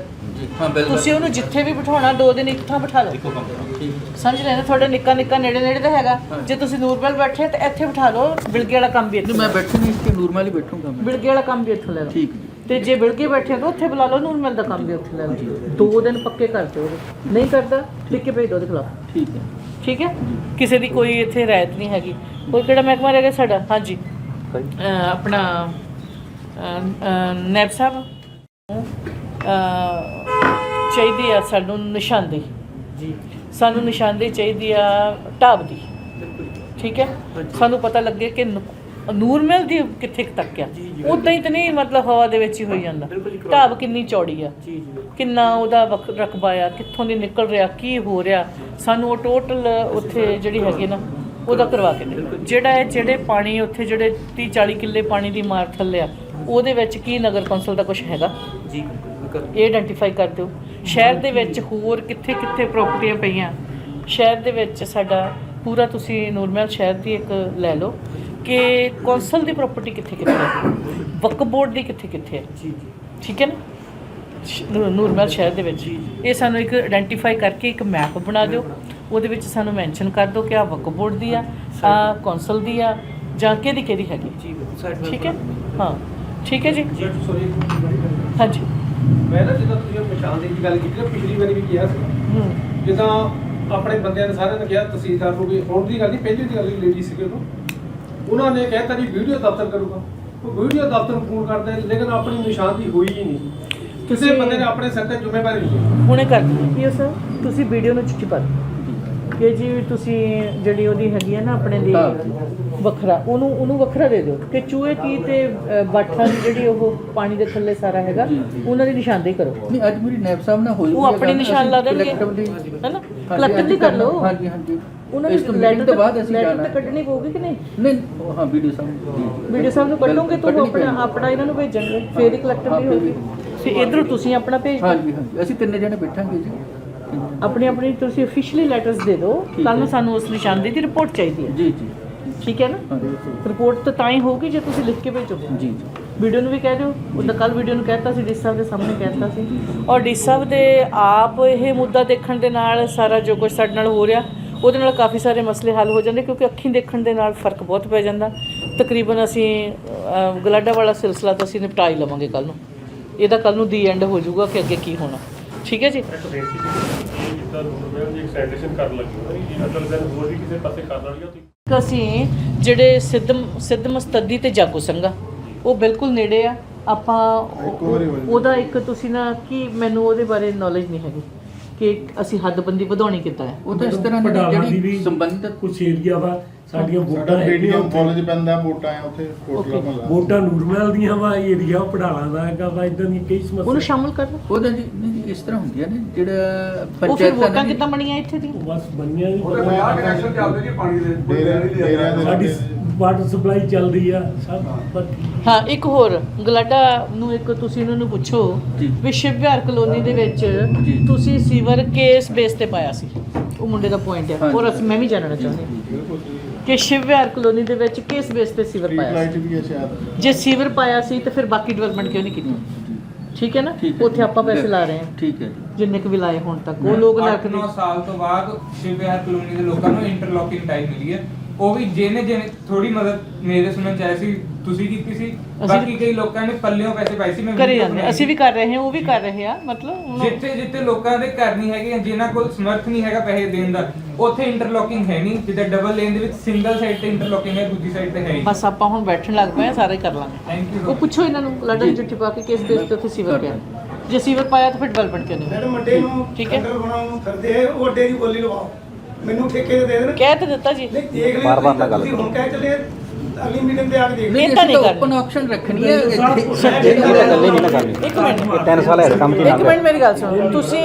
E: ਹਾਂ ਬਿਲਕੁਲ
B: ਤੁਸੀਂ ਉਹਨੂੰ ਜਿੱਥੇ ਵੀ ਬਿਠਾਉਣਾ ਦੋ ਦਿਨ ਇੱਕ ਥਾਂ ਬਿਠਾ ਲਓ।
E: ਠੀਕ
B: ਸਮਝ ਰਹੇ ਨਾ? ਤੁਹਾਡਾ ਨਿੱਕਾ ਨਿੱਕਾ ਨੇੜੇ ਨੇੜੇ ਦਾ ਹੈਗਾ। ਜੇ ਤੁਸੀਂ ਨੂਰਬਲ ਬੈਠੇ ਤਾਂ ਇੱਥੇ ਬਿਠਾ ਲਓ ਬਿਲਗੇ ਵਾਲਾ ਕੰਮ ਵੀ ਇੱਥੇ
E: ਮੈਂ ਬੈਠੂ ਨਹੀਂ ਇੱਥੇ ਨੂਰਮਲ ਹੀ ਬੈਠੂਗਾ ਮੈਂ।
B: ਬਿਲਗੇ ਵਾਲਾ ਕੰਮ ਵੀ ਇੱਥੇ ਲੈ ਲਓ।
E: ਠੀਕ
B: ਤੇ ਜੇ ਬਿਲਗੇ ਬੈਠੇ ਤਾਂ ਉੱਥੇ ਬੁਲਾ ਲਓ ਨੂਰਮਲ ਦਾ ਕੰਮ ਵੀ ਉੱਥੇ ਲੈ ਲਓ। ਦੋ ਦਿਨ ਪੱਕੇ ਕਰ ਦਿਓ। ਨਹੀਂ ਕਰਦਾ ਲਿਖ ਕੇ ਭੇਜ ਦਿਓ ਉਹਦੇ ਖਿਲਾਫ।
E: ਠੀਕ ਹੈ।
B: ਠੀਕ ਹੈ? ਕਿਸੇ ਦੀ ਕੋਈ ਇੱਥੇ ਰਾਇਤ ਨਹੀਂ ਹੈਗੀ। ਕੋਈ ਕਿਹੜਾ ਮਹਿਕਮਾ ਰਹਿ ਗਿਆ ਸਾਡਾ? ਹਾਂਜੀ। ਆਪਣਾ ਨੈਬ ਸਾਹਿਬ। ਚਾਹੀਦੀ ਆ ਸਾਨੂੰ ਨਿਸ਼ਾਨਦੇਹੀ।
C: ਜੀ।
B: ਸਾਨੂੰ ਨਿਸ਼ਾਨਦੇਹੀ ਚਾਹੀਦੀ ਆ ਢਾਬ ਦੀ। ਠੀਕ ਹੈ? ਸਾਨੂੰ ਪਤਾ ਲੱਗੇ ਕਿ ਨੂ- ਨੂਰਮਹਿਲ ਦੀ ਕਿੱਥੇ ਤੱਕ ਆ। ਉਦਾਂ ਹੀ ਤਾਂ ਨਹੀਂ ਮਤਲਬ ਹਵਾ ਦੇ ਵਿੱਚ ਹੀ ਹੋਈ ਜਾਂਦਾ। ਢਾਬ ਕਿੰਨੀ ਚੌੜੀ ਆ। ਕਿੰਨਾ ਉਹਦਾ ਵਕ- ਰਕਬਾ ਆ ਕਿੱਥੋਂ ਦੀ ਨਿਕਲ ਰਿਹਾ ਕੀ ਹੋ ਰਿਹਾ। ਸਾਨੂੰ ਉਹ ਟੋਟਲ ਉੱਥੇ ਜਿਹੜੀ ਹੈਗੀ ਨਾ ਉਹਦਾ ਕਰਵਾ ਕੇ ਜਿਹੜਾ ਇਹ ਜਿਹੜੇ ਪਾਣੀ ਉੱਥੇ ਜਿਹੜੇ 30 40 ਕਿੱਲੇ ਪਾਣੀ ਦੀ ਮਾਰ ਥੱਲੇ ਆ ਉਹਦੇ ਵਿੱਚ ਕੀ ਨਗਰ ਕੌਂਸਲ ਦਾ ਕੁਝ ਹੈਗਾ?
C: ਜੀ
B: ਇਹ ਆਇਡੈਂਟੀਫਾਈ ਕਰ ਦਿਓ। ਸ਼ਹਿਰ ਦੇ ਵਿੱਚ ਹੋਰ ਕਿੱਥੇ ਕਿੱਥੇ ਪ੍ਰਾਪਰਟੀਆਂ ਪਈਆਂ? ਸ਼ਹਿਰ ਦੇ ਵਿੱਚ ਸਾਡਾ ਪੂਰਾ ਤੁਸੀਂ ਨੂਰਮਹਿਲ ਸ਼ਹਿਰ ਦੀ ਇੱਕ ਲੈ ਲਓ ਕਿ ਕੌਂਸਲ ਦੀ ਪ੍ਰਾਪਰਟੀ ਕਿੱਥੇ ਕਿੱਥੇ ਹੈ? ਵਕਫ ਬੋਰਡ ਦੀ ਕਿੱਥੇ ਕਿੱਥੇ ਹੈ?
C: ਜੀ ਜੀ।
B: ਠੀਕ ਹੈ ਨਾ? ਨੂਰਮਹਿਲ ਸ਼ਹਿਰ ਦੇ ਵਿੱਚ। ਇਹ ਸਾਨੂੰ ਇੱਕ ਆਇਡੈਂਟੀਫਾਈ ਕਰਕੇ ਇੱਕ ਮੈਪ ਬਣਾ ਦਿਓ। ਉਹਦੇ ਵਿੱਚ ਸਾਨੂੰ ਮੈਂਸ਼ਨ ਕਰ ਦਿਓ ਕਿ ਆ ਵਕਫ ਬੋਰਡ ਦੀ ਆ ਆ ਕੌਂਸਲ ਦੀ ਆ ਜਾਂ ਕਿਹਦੀ ਕਿਹਦੀ ਹੈਗੀ। ਠੀਕ ਹੈ? ਹਾਂ। ਠੀਕ ਹੈ ਜੀ? ਹਾਂਜੀ।
G: ਮੈਂ ਨਾ ਜਿੱਦਾਂ ਤੁਸੀਂ ਉਹ ਪਛਾਣ ਦੀ ਗੱਲ ਕੀਤੀ ਨਾ ਪਿਛਲੀ ਵਾਰੀ ਵੀ ਕਿਹਾ ਸੀ।
B: ਹੂੰ।
G: ਜਿੱਦਾਂ ਆਪਣੇ ਬੰਦਿਆਂ ਨੇ ਸਾਰਿਆਂ ਨੇ ਕਿਹਾ ਤਹਿਸੀਲਦਾਰ ਨੂੰ ਵੀ ਹੁਣ ਦੀ ਗੱਲ ਨਹੀਂ ਪਹਿਲੀ ਦੀ ਗੱਲ ਲੇਡੀ ਸੀਗੇ ਉਹ। ਉਹਨਾਂ ਨੇ ਕਹਿਤਾ ਜੀ ਵੀਡੀਓ ਦਫ਼ਤਰ ਕਰੂਗਾ। ਉਹ ਵੀਡੀਓ ਦਫ਼ਤਰ ਨੂੰ ਫੋਨ ਕਰਦਾ ਹੈ, ਲੇਕਿਨ ਆਪਣੀ ਨਿਸ਼ਾਨਦੀ ਹੋਈ ਹੀ ਨਹੀਂ। ਕਿਸੇ ਬੰਦੇ ਨੇ ਆਪਣੇ ਸਿਰ ਤੇ ਜ਼ਿੰਮੇਵਾਰੀ ਨਹੀਂ ਲਈ
B: ਹੁਣੇ ਕਰ ਦਿਓ। ਸਰ ਤੁਸੀਂ ਵੀਡੀਓ ਨੂੰ ਚਿੱਠੀ ਪਾ ਦਿਓ। ਕਿ ਜੀ ਤੁਸੀਂ ਜਿਹੜੀ ਉਹਦੀ ਹੈਗੀ ਹੈ ਨਾ ਆਪਣੇ ਦੀ ਵੱਖਰਾ ਉਹਨੂੰ ਉਹਨੂੰ ਵੱਖਰਾ ਦੇ ਦਿਓ ਕਿ ਚੂਹੇ ਕੀ ਤੇ ਬਾਠਾਂ ਦੀ ਜਿਹੜੀ ਉਹ ਪਾਣੀ ਦੇ ਥੱਲੇ ਸਾਰਾ ਹੈਗਾ ਉਹਨਾਂ ਦੀ ਨਿਸ਼ਾਨਦੇਹੀ ਕਰੋ।
E: ਨਹੀਂ ਅੱਜ ਮੇਰੀ ਨੈਬ ਸਾਹਿਬ ਨਾਲ ਹੋਈ
B: ਉਹ ਆਪਣੀ ਨਿਸ਼ਾਨ ਲਾ ਦੇਣਗੇ।
E: collectively-
B: ਹੈ ਨਾ
E: ਹਾਂਜੀ,
B: ਕਲੈਕਟਿਵਲੀ ਕਰ ਲਓ।
E: ਹਾਂਜੀ ਹਾਂਜੀ।
B: ਉਹਨਾਂ ਦੀ ਲੈਟਰ
E: ਤੋਂ ਬਾਅਦ ਅਸੀਂ
B: ਲੈਟਰ
E: ਜਾਣਾ ਹੈ।
B: ਕੱਢਣੀ ਪਊਗੀ ਕਿ ਨਹੀਂ?
E: ਨਹੀਂ ਹਾਂ ਵੀਡੀਓ ਸਾਹਿਬ
B: ਵੀਡੀਓ ਸਾਹਿਬ ਨੂੰ ਕੱਢੋਗੇ ਤਾਂ ਉਹ ਆਪਣਾ
E: ਪੈਣੀ।
B: ਆਪਣਾ ਇਹਨਾਂ ਨੂੰ ਭੇਜਣਗੇ ਫੇਰ ਹੀ ਕਲੈਕਟਿਵਲੀ ਹੋਊਗੀ। ਤੇ ਇਧਰੋਂ ਤੁਸੀਂ ਆਪਣਾ ਭੇਜ
E: ਹਾਂਜੀ ਹਾਂਜੀ ਅਸੀਂ ਤਿੰਨੇ ਜਣੇ ਬੈਠਾਂਗੇ ਜੀ।
B: ਆਪਣੀ ਆਪਣੀ ਤੁਸੀਂ ਅਫੀਸ਼ੀਅਲੀ ਲੈਟਰਸ ਦੇ ਦਿਓ। ਕੱਲ ਨੂੰ। ਸਾਨੂੰ ਉਸ ਨਿਸ਼ਾਨਦੇਹੀ ਦੀ ਰਿਪੋਰਟ ਚਾਹੀਦੀ ਹੈ।
E: ਜੀ ਜੀ।
B: ਠੀਕ ਹੈ ਨਾ ਰਿਪੋਰਟ ਤਾਂ ਤਾਂ ਹੀ ਹੋਊਗੀ ਜੇ ਤੁਸੀਂ ਲਿਖ ਕੇ ਭੇਜੋਗੇ
E: ਜੀ ਜੀ
B: ਵੀਡੀਓ ਨੂੰ ਵੀ ਕਹਿ ਦਿਓ ਉਹਦਾ ਕੱਲ ਵੀਡੀਓ ਨੂੰ ਕਹਿਤਾ ਸੀ ਡੀ ਸਾਹਿਬ ਦੇ ਸਾਹਮਣੇ ਕਹਿਤਾ ਸੀ ਔਰ ਡੀ ਸਾਹਿਬ ਦੇ ਆਪ ਇਹ ਮੁੱਦਾ ਦੇਖਣ ਦੇ ਨਾਲ ਸਾਰਾ ਜੋ ਕੁਝ ਸਾਡੇ ਨਾਲ ਹੋ ਰਿਹਾ ਉਹਦੇ ਨਾਲ ਕਾਫੀ ਸਾਰੇ ਮਸਲੇ ਹੱਲ ਹੋ ਜਾਂਦੇ ਕਿਉਂਕਿ ਅੱਖੀਂ ਦੇਖਣ ਦੇ ਨਾਲ ਫ਼ਰਕ ਬਹੁਤ ਪੈ ਜਾਂਦਾ ਤਕਰੀਬਨ ਅਸੀਂ ਗਲਾਡਾ ਵਾਲਾ ਸਿਲਸਿਲਾ ਤਾਂ ਅਸੀਂ ਨਿਪਟਾ ਹੀ ਲਵਾਂਗੇ ਕੱਲ ਨੂੰ ਇਹਦਾ ਕੱਲ ਨੂੰ ਦੀ ਐਂਡ ਹੋ ਜਾਊਗਾ ਕਿ ਅੱਗੇ ਕੀ ਹੋਣਾ ਠੀਕ ਹੈ ਜੀ
A: ਜਿੱਦਾਂ ਰੋਡ ਜੀ ਐਕਸਟੈਂਸ਼ਨ ਕਰਨ ਲੱਗੀ ਜੀ ਅਸਲ ਦਿਨ ਹੋਰ ਵੀ ਕਿਸੇ ਪਾਸੇ ਕਰਨ ਵਾਲੀ ਆ
B: ਇੱਕ ਅਸੀਂ ਜਿਹੜੇ ਸਿੱਧ ਸਿੱਧ ਮਸਤਦੀ ਤੇ ਜਾਗੋ ਸੰਘਾ ਉਹ ਬਿਲਕੁਲ ਨੇੜੇ ਆ। ਆਪਾਂ ਉਹ- ਉਹਦਾ ਇੱਕ ਤੁਸੀਂ ਨਾ ਕੀ ਮੈਨੂੰ ਉਹਦੇ ਬਾਰੇ ਨੌਲੇਜ ਨਹੀਂ ਹੈਗੀ ਕਿ ਅਸੀਂ ਹੱਦਬੰਦੀ ਵਧਾਉਣੀ ਕਿੱਦਾਂ ਹੈ।
E: ਉਹ ਤਾਂ ਇਸ ਤਰ੍ਹਾਂ ਦੀ
A: ਦੀ
E: ਜਿਹੜੀ
A: ਵੀ
E: ਸੰਬੰਧਿਤ
A: ਕੁਛ ਏਰੀਆ ਵਾ ਸਾਡੀਆਂ
I: ਸਾਡਾ
A: ਵੋਟਾਂ
I: ਬੀਡੀਐਮ ਕਾਲਜ ਪੈਂਦਾ ਵੋਟਾਂ ਆ ਉੱਥੇ ਕੋਟਲਾ. ਮਹੱਲਾ
A: ਵੋਟਾਂ ਨੂਰਮਹਿਲ ਦੀਆਂ ਵਾ ਏਰੀਆ ਪੜਾਲਾਂ ਦਾ ਹੈਗਾ ਵਾ ਇਦਾਂ ਦੀਆਂ ਕਈ
B: ਉਹਨੂੰ
A: ਸਮੱਸਿਆ
B: ਸ਼ਾਮਲ ਕਰ ਲਓ।
E: ਉਹਦਾ ਜੀ, ਇਸ ਤਰ੍ਹਾਂ ਹੁੰਦੀਆਂ ਨੇ ਜਿਹੜਾ
B: ਉਹ ਫਿਰ ਵੋਟਾਂ ਕਿੱਦਾਂ ਬਣੀਆਂ ਇੱਥੇ ਦੀ
A: ਬਸ ਬਣੀਆਂ ਨਹੀਂ
I: ਉਹਦੇ ਪੰਜਾਹ connection ਚੱਲਦੇ
D: ਜੀ ਪਾਣੀ ਦੇ
I: ਡੇਰਿਆਂ ਡੇਰਿਆਂ ਦੇ
A: ਸਾਡੀ। ਵਾਟਰ ਸਪਲਾਈ ਚੱਲਦੀ ਆ ਸਭ ਪਰ
B: ਹਾਂ ਇੱਕ ਹੋਰ ਗਲਾਡਾ ਨੂੰ ਇੱਕ ਤੁਸੀਂ ਉਹਨਾਂ ਨੂੰ ਪੁੱਛੋ
E: ਜੀ।
B: ਵੀ ਸ਼ਿਵ ਵਿਹਾਰ ਕਲੋਨੀ ਦੇ ਵਿੱਚ
E: ਜੀ।
B: ਤੁਸੀਂ ਸੀਵਰ ਕੇਸ ਬੇਸ ਤੇ ਪਾਇਆ ਸੀ। ਉਹ ਮੁੰਡੇ ਦਾ ਪੁਆਇੰਟ ਹੈ
E: ਹਾਂਜੀ।
B: ਔਰ ਅਸੀਂ ਮੈਂ ਵੀ ਜਾਣਨਾ ਚਾਹੁੰਦੀ ਹਾਂ।
I: ਬਿਲਕੁਲ ਜੀ।
B: ਕਿ ਸ਼ਿਵ ਵਿਹਾਰ ਕਲੋਨੀ ਦੇ ਵਿੱਚ ਕਿਸ ਬੇਸ ਤੇ ਸੀਵਰ ਪਾਇਆ
I: ਲਾਈਟ
B: ਸੀ
I: ਵੀ ਹੈ ਸ਼ਾਇਦ।
B: ਜੇ ਸੀਵਰ ਪਾਇਆ ਸੀ ਤਾਂ ਫਿਰ ਬਾਕੀ ਡਿਵੈਲਪਮੈਂਟ ਕਿਉਂ ਨਹੀਂ ਕੀਤੀ? ਠੀਕ ਹੈ ਨਾ?
E: ਠੀਕ ਹੈ
B: ਉੱਥੇ ਆਪਾਂ ਪੈਸੇ ਲਾ ਰਹੇ ਹਾਂ।
E: ਠੀਕ ਹੈ ਜੀ।
B: ਜਿੰਨੇ ਕੁ ਵੀ ਲਾਏ ਹੁਣ ਤੱਕ ਉਹ ਲੋਕ ਲੱਖ
J: 9 ਸਾਲ ਤੋਂ ਬਾਅਦ ਸ਼ਿਵ ਵਿਹਾਰ ਕਲੋਨੀ ਦੇ ਲੋਕਾਂ ਨੂੰ ਇੰਟਰਲੋਕਿੰਗ ਟਾਈਮ ਮਿਲੀ ਹੈ। ਉਹ ਵੀ ਜਿਹਨੇ ਜਿਹਨੇ ਥੋੜੀ ਮਦਦ ਮੇਰੇ ਸੁਣਨ ਚ ਸੀ ਤੁਸੀਂ ਕੀਤੀ ਸੀ? ਬਾਕੀ ਕਈ ਲੋਕਾਂ ਨੇ ਪੱਲਿਓਂ ਪੈਸੇ ਪਾਏ ਸੀ ਮੈਂ
B: ਕਰੇ
J: video
B: ਜਾਂਦੇ
J: ਬਣਾਈ
B: ਅਸੀਂ ਵੀ ਕਰ ਰਹੇ ਹਾਂ ਉਹ ਵੀ ਕਰ ਰਹੇ ਆ ਮਤਲਬ
J: ਜਿੱਥੇ ਜਿੱਥੇ ਲੋਕਾਂ ਦੇ ਘਰ ਨਹੀਂ ਹੈਗੇ ਜਿਨ੍ਹਾਂ ਕੋਲ ਸਮਰਥ ਨਹੀਂ ਹੈਗਾ ਪੈਸੇ ਦੇਣ ਦਾ ਉੱਥੇ ਇੰਟਰਲੋਕਿੰਗ ਹੈ ਨਹੀਂ। ਜਿੱਦਾਂ ਡਬਲ ਲੇਨ ਦੇ ਵਿੱਚ ਸਿੰਗਲ ਸਾਈਡ ਤੇ ਇੰਟਰਲੋਕਿੰਗ ਹੈ ਦੂਜੀ ਸਾਈਡ ਤੇ ਹੈ ਹੀ
B: ਬਸ ਆਪਾਂ ਹੁਣ ਬੈਠਣ ਲੱਗ ਪਏ ਆ ਸਾਰੇ ਕਰ ਲਾਂਗੇ।
J: ਥੈਂਕ ਯੂ
B: ਉਹ ਪੁੱਛੋ ਇਹਨਾਂ ਨੂੰ ਲੜਨ ਚਿੱਠੀ ਪਾ ਕੇ ਕਿਸ ਬੇਸ ਤੇ ਉੱਥੇ ਸੀਵਰ ਪਿਆ। ਜੇ ਸੀਵਰ ਪਾਇਆ ਤਾਂ ਫਿਰ ਡਿਵੈਲਪਮੈਂਟ ਕਿਉਂ ਨਹੀਂ
F: ਮੈਡਮ ਮੰਡੇ ਨੂੰ
B: ਠੀਕ ਹੈ।
F: ਅੰਡਰ ਬਣਾਉਣ ਨੂੰ ਫਿਰਦੇ ਆ ਉਹ ਅੱਡੇ ਦੀ ਬੋਲੀ ਲਵਾਓ। ਮੈਨੂੰ ਠੇਕੇ ਤੇ ਦੇ ਦੇਣ।
B: ਕਹਿ ਤਾਂ ਦਿੱਤਾ ਜੀ।
F: ਨਹੀਂ ਦੇਖ ਲੈ
G: ਬਾਰ-ਬਾਰ ਨਾ ਗੱਲ
F: ਤੁਸੀਂ ਹੁਣ ਕਹਿ ਚੱਲੇ ਅਗਲੀ ਮੀਟਿੰਗ ਤੇ ਆ ਕੇ ਦੇਖ
B: ਨਹੀਂ ਤਾਂ ਨਹੀਂ ਕਰਨੀ।
E: ਓਪਨ ਆਕਸ਼ਨ ਰੱਖਣੀ ਹੈ।
G: ਇਹ ਗੱਲ ਨਹੀਂ ਨਾ ਕਰਨੀ
B: ਇੱਕ ਮਿੰਟ।
G: ਇਹ ਤਿੰਨ ਸਾਲ ਹੈ ਕੰਮ ਚ
B: ਇੱਕ
G: ਲੱਗ
B: ਮਿੰਟ ਮੇਰੀ ਗੱਲ ਸੁਣੋ। ਤੁਸੀਂ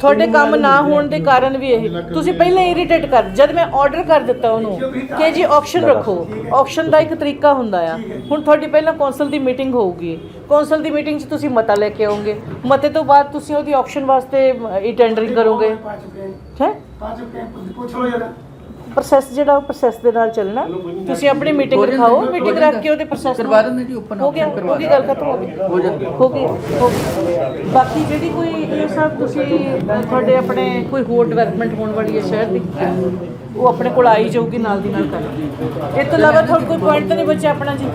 B: ਤੁਹਾਡੇ ਕੰਮ ਨਾ ਹੋਣ ਦੇ ਕਾਰਨ ਵੀ ਇਹ ਤੁਸੀਂ ਪਹਿਲਾਂ ਇਰੀਟੇਟ ਕਰ ਜਦ ਮੈਂ ਆਰਡਰ ਕਰ ਦਿੱਤਾ ਉਹਨੂੰ ਕਿ ਜੀ ਆਕਸ਼ਨ ਰੱਖੋ। ਆਕਸ਼ਨ ਦਾ ਇੱਕ ਤਰੀਕਾ ਹੁੰਦਾ ਆ। ਹੁਣ ਤੁਹਾਡੀ ਪਹਿਲਾਂ ਕੌਂਸਲ ਦੀ ਮੀਟਿੰਗ ਹੋਊਗੀ। ਕੌਂਸਲ ਦੀ ਮੀਟਿੰਗ 'ਚ ਤੁਸੀਂ ਮਤਾ ਲੈ ਕੇ ਆਓਗੇ। ਮਤੇ ਤੋਂ ਬਾਅਦ ਤੁਸੀਂ ਉਹਦੀ ਆਕਸ਼ਨ ਵਾਸਤੇ ਇਹ ਟੈਂਡਰਿੰਗ ਕਰੋਗੇ।
F: ਪਾ ਚੁੱਕੇ।
B: ਹੈ?
F: ਪਾ ਚੁੱਕੇ। ਪੁੱਛ ਲਓ ਜਰਾ।
B: ਪ੍ਰੋਸੈਸ ਜਿਹੜਾ ਉਹ ਪ੍ਰੋਸੈਸ ਦੇ ਨਾਲ ਚੱਲਣਾ। ਤੁਸੀਂ ਆਪਣੀ ਮੀਟਿੰਗ ਰਖਾਓ ਮੀਟਿੰਗ। ਰੱਖ ਕੇ ਉਹਦੇ ਪ੍ਰੋਸੈਸ
E: ਕਰਵਾ ਦਿੰਦੇ ਜੀ, open
B: ਹੋ ਗਿਆ ਹੋ ਗਈ ਗੱਲ ਖਤਮ ਹੋ ਗਈ।
E: ਹੋ ਜਾਂਦੀ।
B: ਹੋ ਗਈ ਹੋ ਗਈ। ਬਾਕੀ ਜਿਹੜੀ ਕੋਈ ਇਹ ਸਭ ਤੁਸੀਂ ਤੁਹਾਡੇ ਆਪਣੇ ਕੋਈ ਹੋਰ ਡਿਵੈਲਪਮੈਂਟ ਹੋਣ ਵਾਲੀ ਹੈ ਸ਼ਹਿਰ ਦੀ? ਉਹ ਆਪਣੇ ਕੋਲ ਆਈ ਜਾਊਗੀ ਨਾਲ ਦੀ ਨਾਲ ਕਰ ਇਹ ਤੋਂ ਇਲਾਵਾ ਤੁਹਾਡਾ ਕੋਈ ਪੁਆਇੰਟ ਤਾਂ ਨਹੀਂ ਬਚਿਆ ਆਪਣਾ ਜੀ।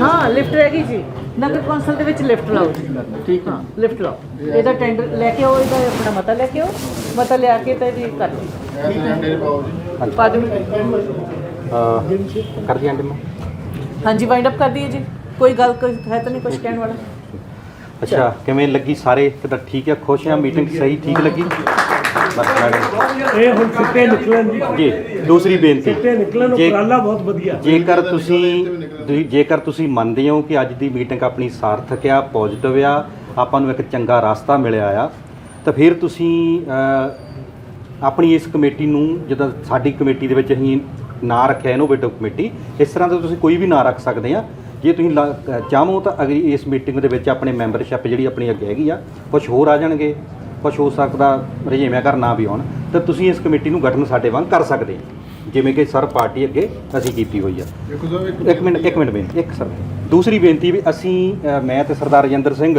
B: ਹਾਂ ਲਿਫਟ ਰਹਿ ਗਈ ਜੀ। ਨਗਰ ਕੌਂਸਲ ਦੇ ਵਿੱਚ ਲਿਫਟ ਲਾਓ ਜੀ।
E: ਠੀਕ ਹੈ।
B: ਲਿਫਟ ਲਾਓ। ਇਹਦਾ ਟੈਂਡਰ ਲੈ ਕੇ ਆਓ ਇਹਦਾ ਆਪਣਾ ਮਤਾ ਲੈ ਕੇ ਆਓ। ਮਤਾ ਲਿਆ ਕੇ ਤਾਂ ਇਹਦੀ ਕਰ ਦਿਓ
I: ਜੀ
B: ਪਾ ਦਿਓ।
G: ਕਰ ਦਿਆਂ ਅੰਡੇ
B: ਹਾਂਜੀ ਵਾਈਂਡ ਅਪ ਕਰ ਦਈਏ ਜੀ। ਕੋਈ ਗੱਲ ਕੋਈ ਹੈ ਤਾਂ ਨਹੀਂ ਕੁਝ ਕਹਿਣ ਵਾਲਾ।
G: ਅੱਛਾ ਕਿਵੇਂ ਲੱਗੀ ਸਾਰੇ? ਕਿਦਾਂ ਠੀਕ ਹੈ ਖੁਸ਼ ਆ ਮੀਟਿੰਗ ਸਹੀ ਠੀਕ ਲੱਗੀ? ਬਸ ਮੈਡਮ
A: ਇਹ ਹੁਣ ਸਿੱਟੇ ਨਿਕਲਣ ਜੀ।
G: ਜੀ ਦੂਸਰੀ ਬੇਨਤੀ।
A: ਸਿੱਟੇ ਨਿਕਲਣ
G: ਜੇ-
A: ਉਪਰਾਲਾ ਬਹੁਤ ਵਧੀਆ।
G: ਜੇਕਰ ਤੁਸੀਂ ਤੁਸੀਂ- ਜੇਕਰ ਤੁਸੀਂ ਮੰਨਦੇ ਹੋ ਕਿ ਅੱਜ ਦੀ ਮੀਟਿੰਗ ਆਪਣੀ ਸਾਰਥਕ ਆ ਪੋਜ਼ਿਟਿਵ ਆ ਆਪਾਂ ਨੂੰ ਇੱਕ ਚੰਗਾ ਰਸਤਾ ਮਿਲਿਆ ਆ ਤਾਂ ਫਿਰ ਤੁਸੀਂ ਅ, ਆਪਣੀ ਇਸ ਕਮੇਟੀ ਨੂੰ ਜਦੋਂ ਸਾਡੀ ਕਮੇਟੀ ਦੇ ਵਿੱਚ ਅਸੀਂ ਨਾਂ ਰੱਖਿਆ ਇਨੋਵੇਟਿਵ ਕਮੇਟੀ ਇਸ ਤਰ੍ਹਾਂ ਦਾ ਤੁਸੀਂ ਕੋਈ ਵੀ ਨਾਂ ਰੱਖ ਸਕਦੇ ਆ। ਜੇ ਤੁਸੀਂ ਲਾ- ਅ, ਚਾਹੋ ਤਾਂ ਅਗਲੀ ਇਸ ਮੀਟਿੰਗ ਦੇ ਵਿੱਚ ਆਪਣੇ ਮੈਂਬਰਸ਼ਿਪ ਜਿਹੜੀ ਆਪਣੀ ਅੱਗੇ ਹੈਗੀ ਆ ਕੁਝ ਹੋਰ ਆ ਜਾਣਗੇ। ਕੁਝ ਹੋ ਸਕਦਾ ਰਜੇਵਿਆਂ ਘਰ ਨਾ ਵੀ ਆਉਣ ਤਾਂ ਤੁਸੀਂ ਇਸ ਕਮੇਟੀ ਨੂੰ ਗਠਨ ਸਾਡੇ ਵਾਂਗ ਕਰ ਸਕਦੇ ਜਿਵੇਂ ਕਿ ਸਰ ਪਾਰਟੀ ਅੱਗੇ ਅਸੀਂ ਕੀਤੀ ਹੋਈ ਆ।
I: ਦੇਖੋ ਸਾਹਿਬ ਇੱਕ
G: ਇੱਕ ਮਿੰਟ ਇੱਕ ਮਿੰਟ ਬੇਨਤੀ ਇੱਕ ਸਰ। ਦੂਸਰੀ ਬੇਨਤੀ ਵੀ ਅਸੀਂ ਅ, ਮੈਂ ਤੇ ਸਰਦਾਰ ਰਜਿੰਦਰ ਸਿੰਘ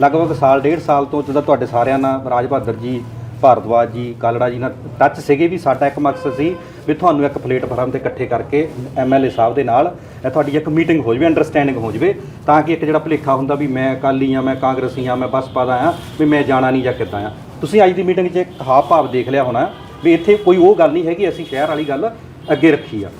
G: ਲਗਭਗ ਸਾਲ ਡੇਢ ਸਾਲ ਤੋਂ ਜਦੋਂ ਤੁਹਾਡੇ ਸਾਰਿਆਂ ਨਾਲ ਰਾਜ ਬਹਾਦਰ ਜੀ ਭਾਰਦਵਾਜ ਜੀ ਕਾਲੜਾ ਜੀ ਨਾਲ ਟੱਚ ਸੀਗੇ ਵੀ ਸਾਡਾ ਇੱਕ ਮਕਸਦ ਸੀ ਵੀ ਤੁਹਾਨੂੰ ਇੱਕ ਪਲੇਟਫਾਰਮ ਤੇ ਇਕੱਠੇ ਕਰਕੇ ਐਮਐਲਏ ਸਾਹਿਬ ਦੇ ਨਾਲ ਇਹ ਤੁਹਾਡੀ ਇੱਕ ਮੀਟਿੰਗ ਹੋ ਜਾਵੇ ਅੰਡਰਸਟੈਂਡਿੰਗ ਹੋ ਜਾਵੇ, ਤਾਂ ਕਿ ਇੱਕ ਜਿਹੜਾ ਭੁਲੇਖਾ ਹੁੰਦਾ ਵੀ ਮੈਂ ਅਕਾਲੀ ਆ ਮੈਂ ਕਾਂਗਰਸੀ ਆ ਮੈਂ ਬਸਪਾ ਦਾ ਆ ਵੀ ਮੈਂ ਜਾਣਾ ਨਹੀਂ ਜਾਂ ਕਿੱਦਾਂ ਆ ਤੁਸੀਂ ਅੱਜ ਦੀ ਮੀਟਿੰਗ 'ਚ ਇੱਕ ਹਾਵ ਭਾਵ ਦੇਖ ਲਿਆ ਹੋਣਾ ਵੀ ਇੱਥੇ ਕੋਈ ਉਹ ਗੱਲ ਨਹੀਂ ਹੈਗੀ, ਅਸੀਂ ਸ਼ਹਿਰ ਵਾਲੀ ਗੱਲ ਅੱਗੇ ਰੱਖੀ ਆ।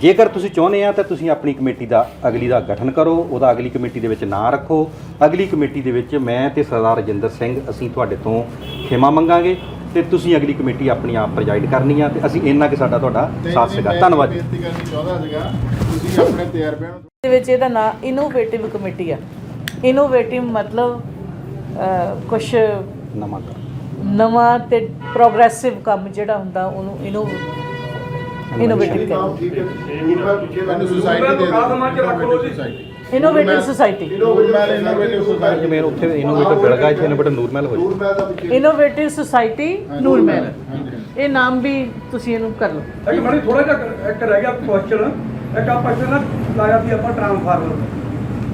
G: ਜੇਕਰ ਤੁਸੀਂ ਚਾਹੁੰਦੇ ਆ ਤਾਂ ਤੁਸੀਂ ਆਪਣੀ ਕਮੇਟੀ ਦਾ ਅਗਲੀ ਦਾ ਗਠਨ ਕਰੋ, ਉਹਦਾ ਅਗਲੀ ਕਮੇਟੀ ਦੇ ਵਿੱਚ ਨਾਂ ਰੱਖੋ। ਅਗਲੀ ਕਮੇਟੀ ਦੇ ਵਿੱਚ ਮੈਂ ਤੇ ਸਰਦਾਰ ਰਜਿੰਦਰ ਸਿੰਘ, ਅਸੀਂ ਤੁਹਾਡੇ ਤੋਂ ਖਿਮਾ ਮੰਗਾਂਗੇ। ਤੇ ਤੁਸੀਂ ਅਗਲੀ ਕਮੇਟੀ ਆਪਣੀ ਆਪ ਪ੍ਰੈਜ਼ਾਈਡ ਕਰਨੀ ਆ ਤੇ ਅਸੀਂ ਇੰਨਾ ਕਿ ਸਾਡਾ ਤੁਹਾਡਾ ਸਾਥ
I: ਜੀ
G: ਸੀਗਾ ਧੰਨਵਾਦ ਜੀ।
I: ਬੇਨਤੀ ਕਰਨੀ ਚਾਹੁੰਦਾ ਸੀਗਾ ਤੁਸੀਂ ਆਪਣੇ ਤਜਰਬਿਆਂ ਨੂੰ
B: ਦੇ ਵਿੱਚ ਇਹਦਾ ਨਾਂ ਇਨੋਵੇਟਿਵ ਕਮੇਟੀ ਆ। ਇਨੋਵੇਟਿਵ ਮਤਲਬ ਕੁਝ
G: ਨਵਾਂ ਕਰ
B: ਨਵਾਂ ਤੇ ਪ੍ਰੋਗਰੈਸਿਵ ਕੰਮ ਜਿਹੜਾ ਹੁੰਦਾ ਉਹਨੂੰ ਇਨੋ ਇਨੋਵੇਟਿਵ
I: ਨਾਮ
B: ਕਹਿੰਦੇ
I: ਠੀਕ ਹੈ ਮੈਨੂੰ ਸੁਸਾਇਟੀ ਦੇ ਦਿਓ।
B: Innovative society
I: Nurmahal innovative society
G: ਜਿਵੇਂ ਉੱਥੇ ਇਨੋਵੇਟਰ ਬਿਲਗਾ ਇੱਥੇ ਇਨੋਵੇਟਰ ਨੂਰਮਹਿਲ ਹੋ ਜਾਵੇ
I: ਨੂਰਮਹਿਲ ਦਾ ਪਿੱਛੇ
B: ਇਨੋਵੇਟਿਵ ਸੁਸਾਇਟੀ ਨੂਰਮਹਿਲ। ਇਹ ਨਾਮ ਵੀ ਤੁਸੀਂ ਇਹਨੂੰ ਕਰ ਲਓ।
K: ਇੱਕ ਬੜੀ ਥੋੜਾ ਜਿਹਾ ਇੱਕ ਰਹਿ ਗਿਆ ਕੁਐਸਚਨ ਇੱਕ ਆਪਾਂ ਇੱਥੇ ਨਾ ਲਾਇਆ ਸੀ ਆਪਾਂ ਟ੍ਰਾਂਸਫਾਰਮਰ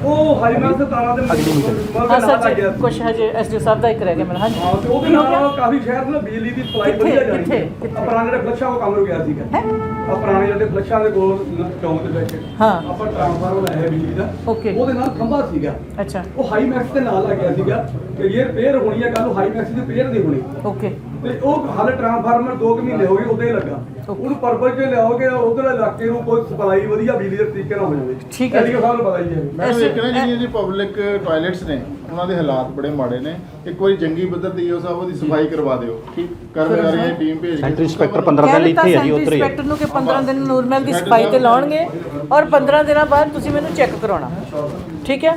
K: ਉਹ ਹਾਈਮੈਂਸ ਤਾਰਾਂ ਦੇ ਮਤਲਬ
B: ਹਾਂ
K: ਨਾਲ ਲੱਗ ਗਿਆ
B: ਸੱਚ ਕੁਝ ਹਜੇ ਐਸਡੀ ਸਾਹਿਬ ਦਾ ਇੱਕ ਰਹਿ ਗਿਆ ਮੇਰਾ ਹਾਂਜੀ
K: ਹਾਂ ਤੇ ਉਹਦੇ
B: ਕੀ ਹੋ ਗਿਆ?
K: ਨਾਲ ਕਾਫੀ ਸ਼ਹਿਰ ਨਾਲ ਬਿਜਲੀ ਦੀ ਸਪਲਾਈ
B: ਕਿੱਥੇ?
K: ਵਧੀਆ ਜਾ ਰਹੀ
B: ਕਿੱਥੇ?
K: ਹੈ
B: ਕਿੱਥੇ?
K: ਆ ਪੁਰਾਣੇ ਜਿਹੜੇ ਫਲੱਸ਼ਾਂ ਉਹ ਕੰਮ ਰੁਕਿਆ ਸੀਗਾ
B: ਹੈਂ?
K: ਆ ਪੁਰਾਣੇ ਜਿਹੜੇ ਫਲੱਸ਼ਾਂ ਦੇ ਕੋਲ ਨ- ਚੌਂਕ ਦੇ ਵਿੱਚ
B: ਹਾਂ।
K: ਆਪਾਂ ਟ੍ਰਾਂਸਫਾਰਮਰ ਲਾਇਆ ਬਿਜਲੀ ਦਾ
B: Okay.
K: ਉਹਦੇ ਨਾਲ ਖੰਭਾ ਸੀਗਾ
B: ਅੱਛਾ
K: ਉਹ ਹਾਈ ਮੈਕਸ ਦੇ ਨਾਲ ਲੱਗਿਆ ਸੀਗਾ ਕਿ ਇਹ ਰਿਪੇਅਰ ਹੋਣੀ ਹੈ ਕੱਲ ਹਾਈ ਮੈਕਸ ਦੀ ਰਿਪੇਅਰ ਨਹੀਂ ਹੋਣੀ
B: ਓਕੇ
K: ਤੇ ਉਹ ਹਾਲੇ ਟ੍ਰਾਂਸਫਾਰਮਰ 2 ਮਹੀਨੇ ਹੋ ਗਏ ਉਦੋਂ ਹੀ ਲੱਗਾ। ਉਹਨੂੰ ਪਰਪਸ ਜੇ ਲਿਆਓਗੇ ਉਧਰ ਇਲਾਕੇ ਨੂੰ ਕੋਈ ਸਪਲਾਈ ਵਧੀਆ ਬਿਜਲੀ ਦੇ ਤਰੀਕੇ ਨਾਲ ਹੋ ਜਾਵੇ।
B: ਠੀਕ ਹੈ। ਜੀ।
K: ਸਾਹਿਬ ਨੂੰ ਪਤਾ ਹੀ ਹੈ।
I: ਇੱਕ ਨਾ ਜਿਹੜੀਆਂ ਜੀ ਪਬਲਿਕ ਟਾਇਲਟਸ ਨੇ ਉਹਨਾਂ ਦੇ ਹਾਲਾਤ ਬੜੇ ਮਾੜੇ ਨੇ। ਇੱਕ ਵਾਰੀ ਜੰਗੀ ਪੱਧਰ ਤੇ ਈਓ ਸਾਹਿਬ ਉਹਦੀ ਸਫ਼ਾਈ ਕਰਵਾ ਦਿਓ। ਕਰਮਚਾਰੀਆਂ ਦੀ ਟੀਮ ਭੇਜ ਕੇ।
G: ਸੈਂਟਰ ਇੰਸਪੈਕਟਰ 15 ਦਿਨ ਲਈ ਇੱਥੇ ਹੈ ਜੀ ਉੱਧਰ ਹੀ ਹੈ।
B: ਇੰਸਪੈਕਟਰ ਨੂੰ ਕਿ 15 ਦਿਨ ਨੂਰਮਹਿਲ ਦੀ ਸਫ਼ਾਈ ਤੇ ਲਾਉਣਗੇ ਔਰ 15 ਦਿਨਾਂ ਬਾਅਦ ਤੁਸੀਂ ਮੈਨੂੰ ਚੈੱਕ ਕਰਾਉਣਾ। ਠੀਕ ਹੈ?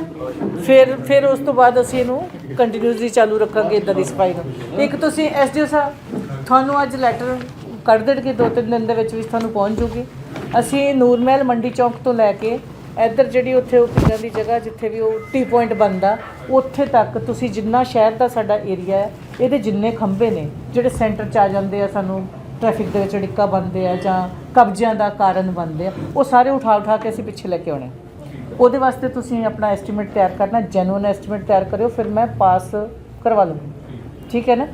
B: ਫਿਰ ਫਿਰ ਉਸ ਤੋਂ ਬਾਅਦ ਅਸੀਂ ਇਹਨੂੰ ਕੰਟੀਨਿਊਸਲੀ ਚਾਲੂ ਰੱਖਾਂਗੇ ਇਦਾਂ ਦੀ ਸਫ਼ਾਈ ਨੂੰ। ਇੱਕ ਤੁਸੀਂ ਐਸਡੀਓ ਸਾਹਿਬ, ਤੁਹਾਨੂੰ ਅੱਜ ਲੈਟਰ ਕੱਢ ਦੇਣਗੇ ਦੋ ਤਿੰਨ ਦਿਨ ਦੇ ਵਿੱਚ ਵਿੱਚ ਤੁਹਾਨੂੰ ਪਹੁੰਚ ਜੂਗੀ। ਅਸੀਂ ਨੂਰਮਹਿਲ ਮੰਡੀ ਚੌਂਕ ਤੋਂ ਲੈ ਕੇ ਇੱਧਰ ਜਿਹੜੀ ਉੱਥੇ ਉਹ ਪੀਰਾਂ ਦੀ ਜਗ੍ਹਾ ਜਿੱਥੇ ਵੀ ਉਹ ਟੀ ਪੁਆਇੰਟ ਬਣਦਾ, ਉੱਥੇ ਤੱਕ ਤੁਸੀਂ ਜਿੰਨਾ ਸ਼ਹਿਰ ਦਾ ਸਾਡਾ ਏਰੀਆ ਹੈ, ਇਹਦੇ ਜਿੰਨੇ ਖੰਭੇ ਨੇ, ਜਿਹੜੇ ਸੈਂਟਰ 'ਚ ਆ ਜਾਂਦੇ ਆ ਸਾਨੂੰ ਟ੍ਰੈਫਿਕ ਦੇ ਵਿੱਚ ਡਿੱਕਾ ਬਣਦੇ ਆ ਜਾਂ ਕਬਜ਼ਿਆਂ ਦਾ ਕਾਰਨ ਬਣਦੇ ਆ, ਉਹ ਸਾਰੇ ਉਠਾ ਉਠਾ ਕੇ ਅਸੀਂ ਪਿੱਛੇ ਲੈ ਕੇ ਆਉਣੇ ਉਹਦੇ ਵਾਸਤੇ ਤੁਸੀਂ ਆਪਣਾ ਐਸਟੀਮੇਟ ਤਿਆਰ ਕਰਨਾ ਜੈਨੂਇਨ ਐਸਟੀਮੇਟ ਤਿਆਰ ਕਰਿਓ ਫਿਰ ਮੈਂ ਪਾਸ ਕਰਵਾ ਲੂੰਗੀ। ਠੀਕ ਹੈ ਨਾ?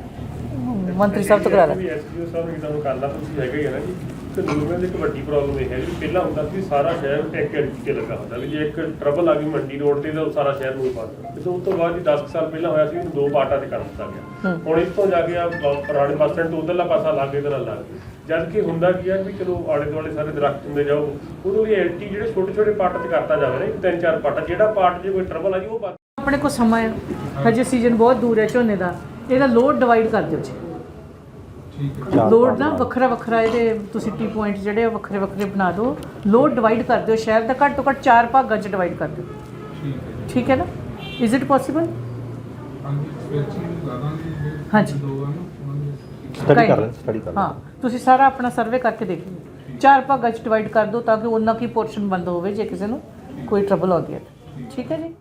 B: ਮੰਤਰੀ ਸਾਹਿਬ ਤੋਂ ਕਰਾ ਲਾਂਗੇ
L: ਐਸਪੀਓ ਸਾਹਿਬ ਨੇ ਤੁਹਾਨੂੰ ਕਰਦਾ ਤੁਸੀਂ ਹੈਗੇ ਹੀ ਆ ਨਾ ਜੀ। ਤੇ ਨੂਰਮਹਿਲ ਦੀ ਇੱਕ ਵੱਡੀ ਪ੍ਰੋਬਲਮ ਇਹ ਹੈ ਵੀ ਪਹਿਲਾਂ ਹੁੰਦਾ ਸੀ ਸਾਰਾ ਸ਼ਹਿਰ ਟੈਕ ਐਡਿਟ ਤੇ ਲੱਗਾ ਹੁੰਦਾ ਵੀ ਜੇ ਇੱਕ ਟਰਬਲ ਆ ਗਈ ਮੰਡੀ ਰੋਡ ਤੇ ਤਾਂ ਸਾਰਾ ਸ਼ਹਿਰ ਨੂੰ ਹੀ ਪਾ ਤੇ ਉਸ ਤੋਂ ਬਾਅਦ ਜੀ 10 ਕੁ ਸਾਲ ਪਹਿਲਾਂ ਹੋਇਆ ਸੀ ਦੋ ਪਾਰਟਾਂ ਤੇ ਕਰ ਦਿੱਤਾ ਗਿਆ। ਹੁਣ ਇਸ ਤੋਂ ਜਾ ਕੇ ਆ ਪੁਰਾਣੇ ਬੱਸ ਸਟੈਂਡ ਤੋਂ ਉਧਰਲਾ ਪਾਸਾ ਲੱਗ ਤੇ ਨਾਲ ਲੱਗ। ਜਦ ਕਿ ਹੁੰਦਾ ਕੀ ਆ ਵੀ ਚਲੋ ਆਲੇ ਦੁਆਲੇ ਸਾਰੇ ਦਰਖਤ ਹੁੰਦੇ ਜਾਓ ਉਦੋਂ ਵੀ ਐਂਟੀ ਜਿਹੜੇ ਛੋਟੇ ਛੋਟੇ ਪਾਰਟਾਂ ਤੇ ਕਰਤਾ ਜਾਵੇ ਨਾ ਤਿੰਨ ਚਾਰ ਪਾਰਟਾਂ ਜਿਹੜਾ ਪਾਰਟ ਜੇ ਕੋਈ ਟਰਬਲ ਆ ਜੀ ਉਹ ਪਾ
B: ਆਪਣੇ ਕੋਲ ਸਮਾਂ ਹੈ ਹਜੇ ਸੀਜ਼ਨ ਬਹੁਤ ਦੂਰ ਹੈ ਝੋਨੇ ਦਾ। ਇਹਦਾ ਲੋਡ ਡਿਵਾਈਡ ਕਰ ਦਿਓ ਜੀ।
G: ਚਾਰ
B: ਲੋਡ ਨਾ ਵੱਖਰਾ ਵੱਖਰਾ ਇਹਦੇ ਤੁਸੀਂ ਟੀ ਪੁਆਇੰਟ ਜਿਹੜੇ ਵੱਖਰੇ ਵੱਖਰੇ ਬਣਾ ਦਿਓ। ਲੋਡ ਡਿਵਾਈਡ ਕਰ ਦਿਓ। ਸ਼ਹਿਰ ਦਾ ਘੱਟ ਤੋਂ ਘੱਟ ਚਾਰ ਭਾਗਾਂ 'ਚ ਡਿਵਾਈਡ ਕਰ ਦਿਓ। ਠੀਕ ਹੈ ਨਾ? ਇਜ਼ ਇਟ ਪੋਸੀਬਲ ਹਾਂਜੀ
G: ਸਟੱਡੀ ਕਰ ਲੈ ਸਟੱਡੀ ਕਰ
B: ਹਾਂ। ਤੁਸੀਂ ਸਾਰਾ ਆਪਣਾ ਸਰਵੇ ਕਰਕੇ ਦੇਖ ਲਓ ਚਾਰ ਭਾਗਾਂ 'ਚ ਡਿਵਾਈਡ ਕਰ ਦਿਓ ਤਾਂ ਕਿ ਉਹਨਾਂ ਕੀ ਪੋਰਸ਼ਨ ਬੰਦ ਹੋਵੇ, ਜੇ ਕਿਸੇ ਨੂੰ ਕੋਈ ਟਰਬਲ ਆਉਂਦੀ ਹੈ ਤਾਂ। ਠੀਕ ਹੈ ਜੀ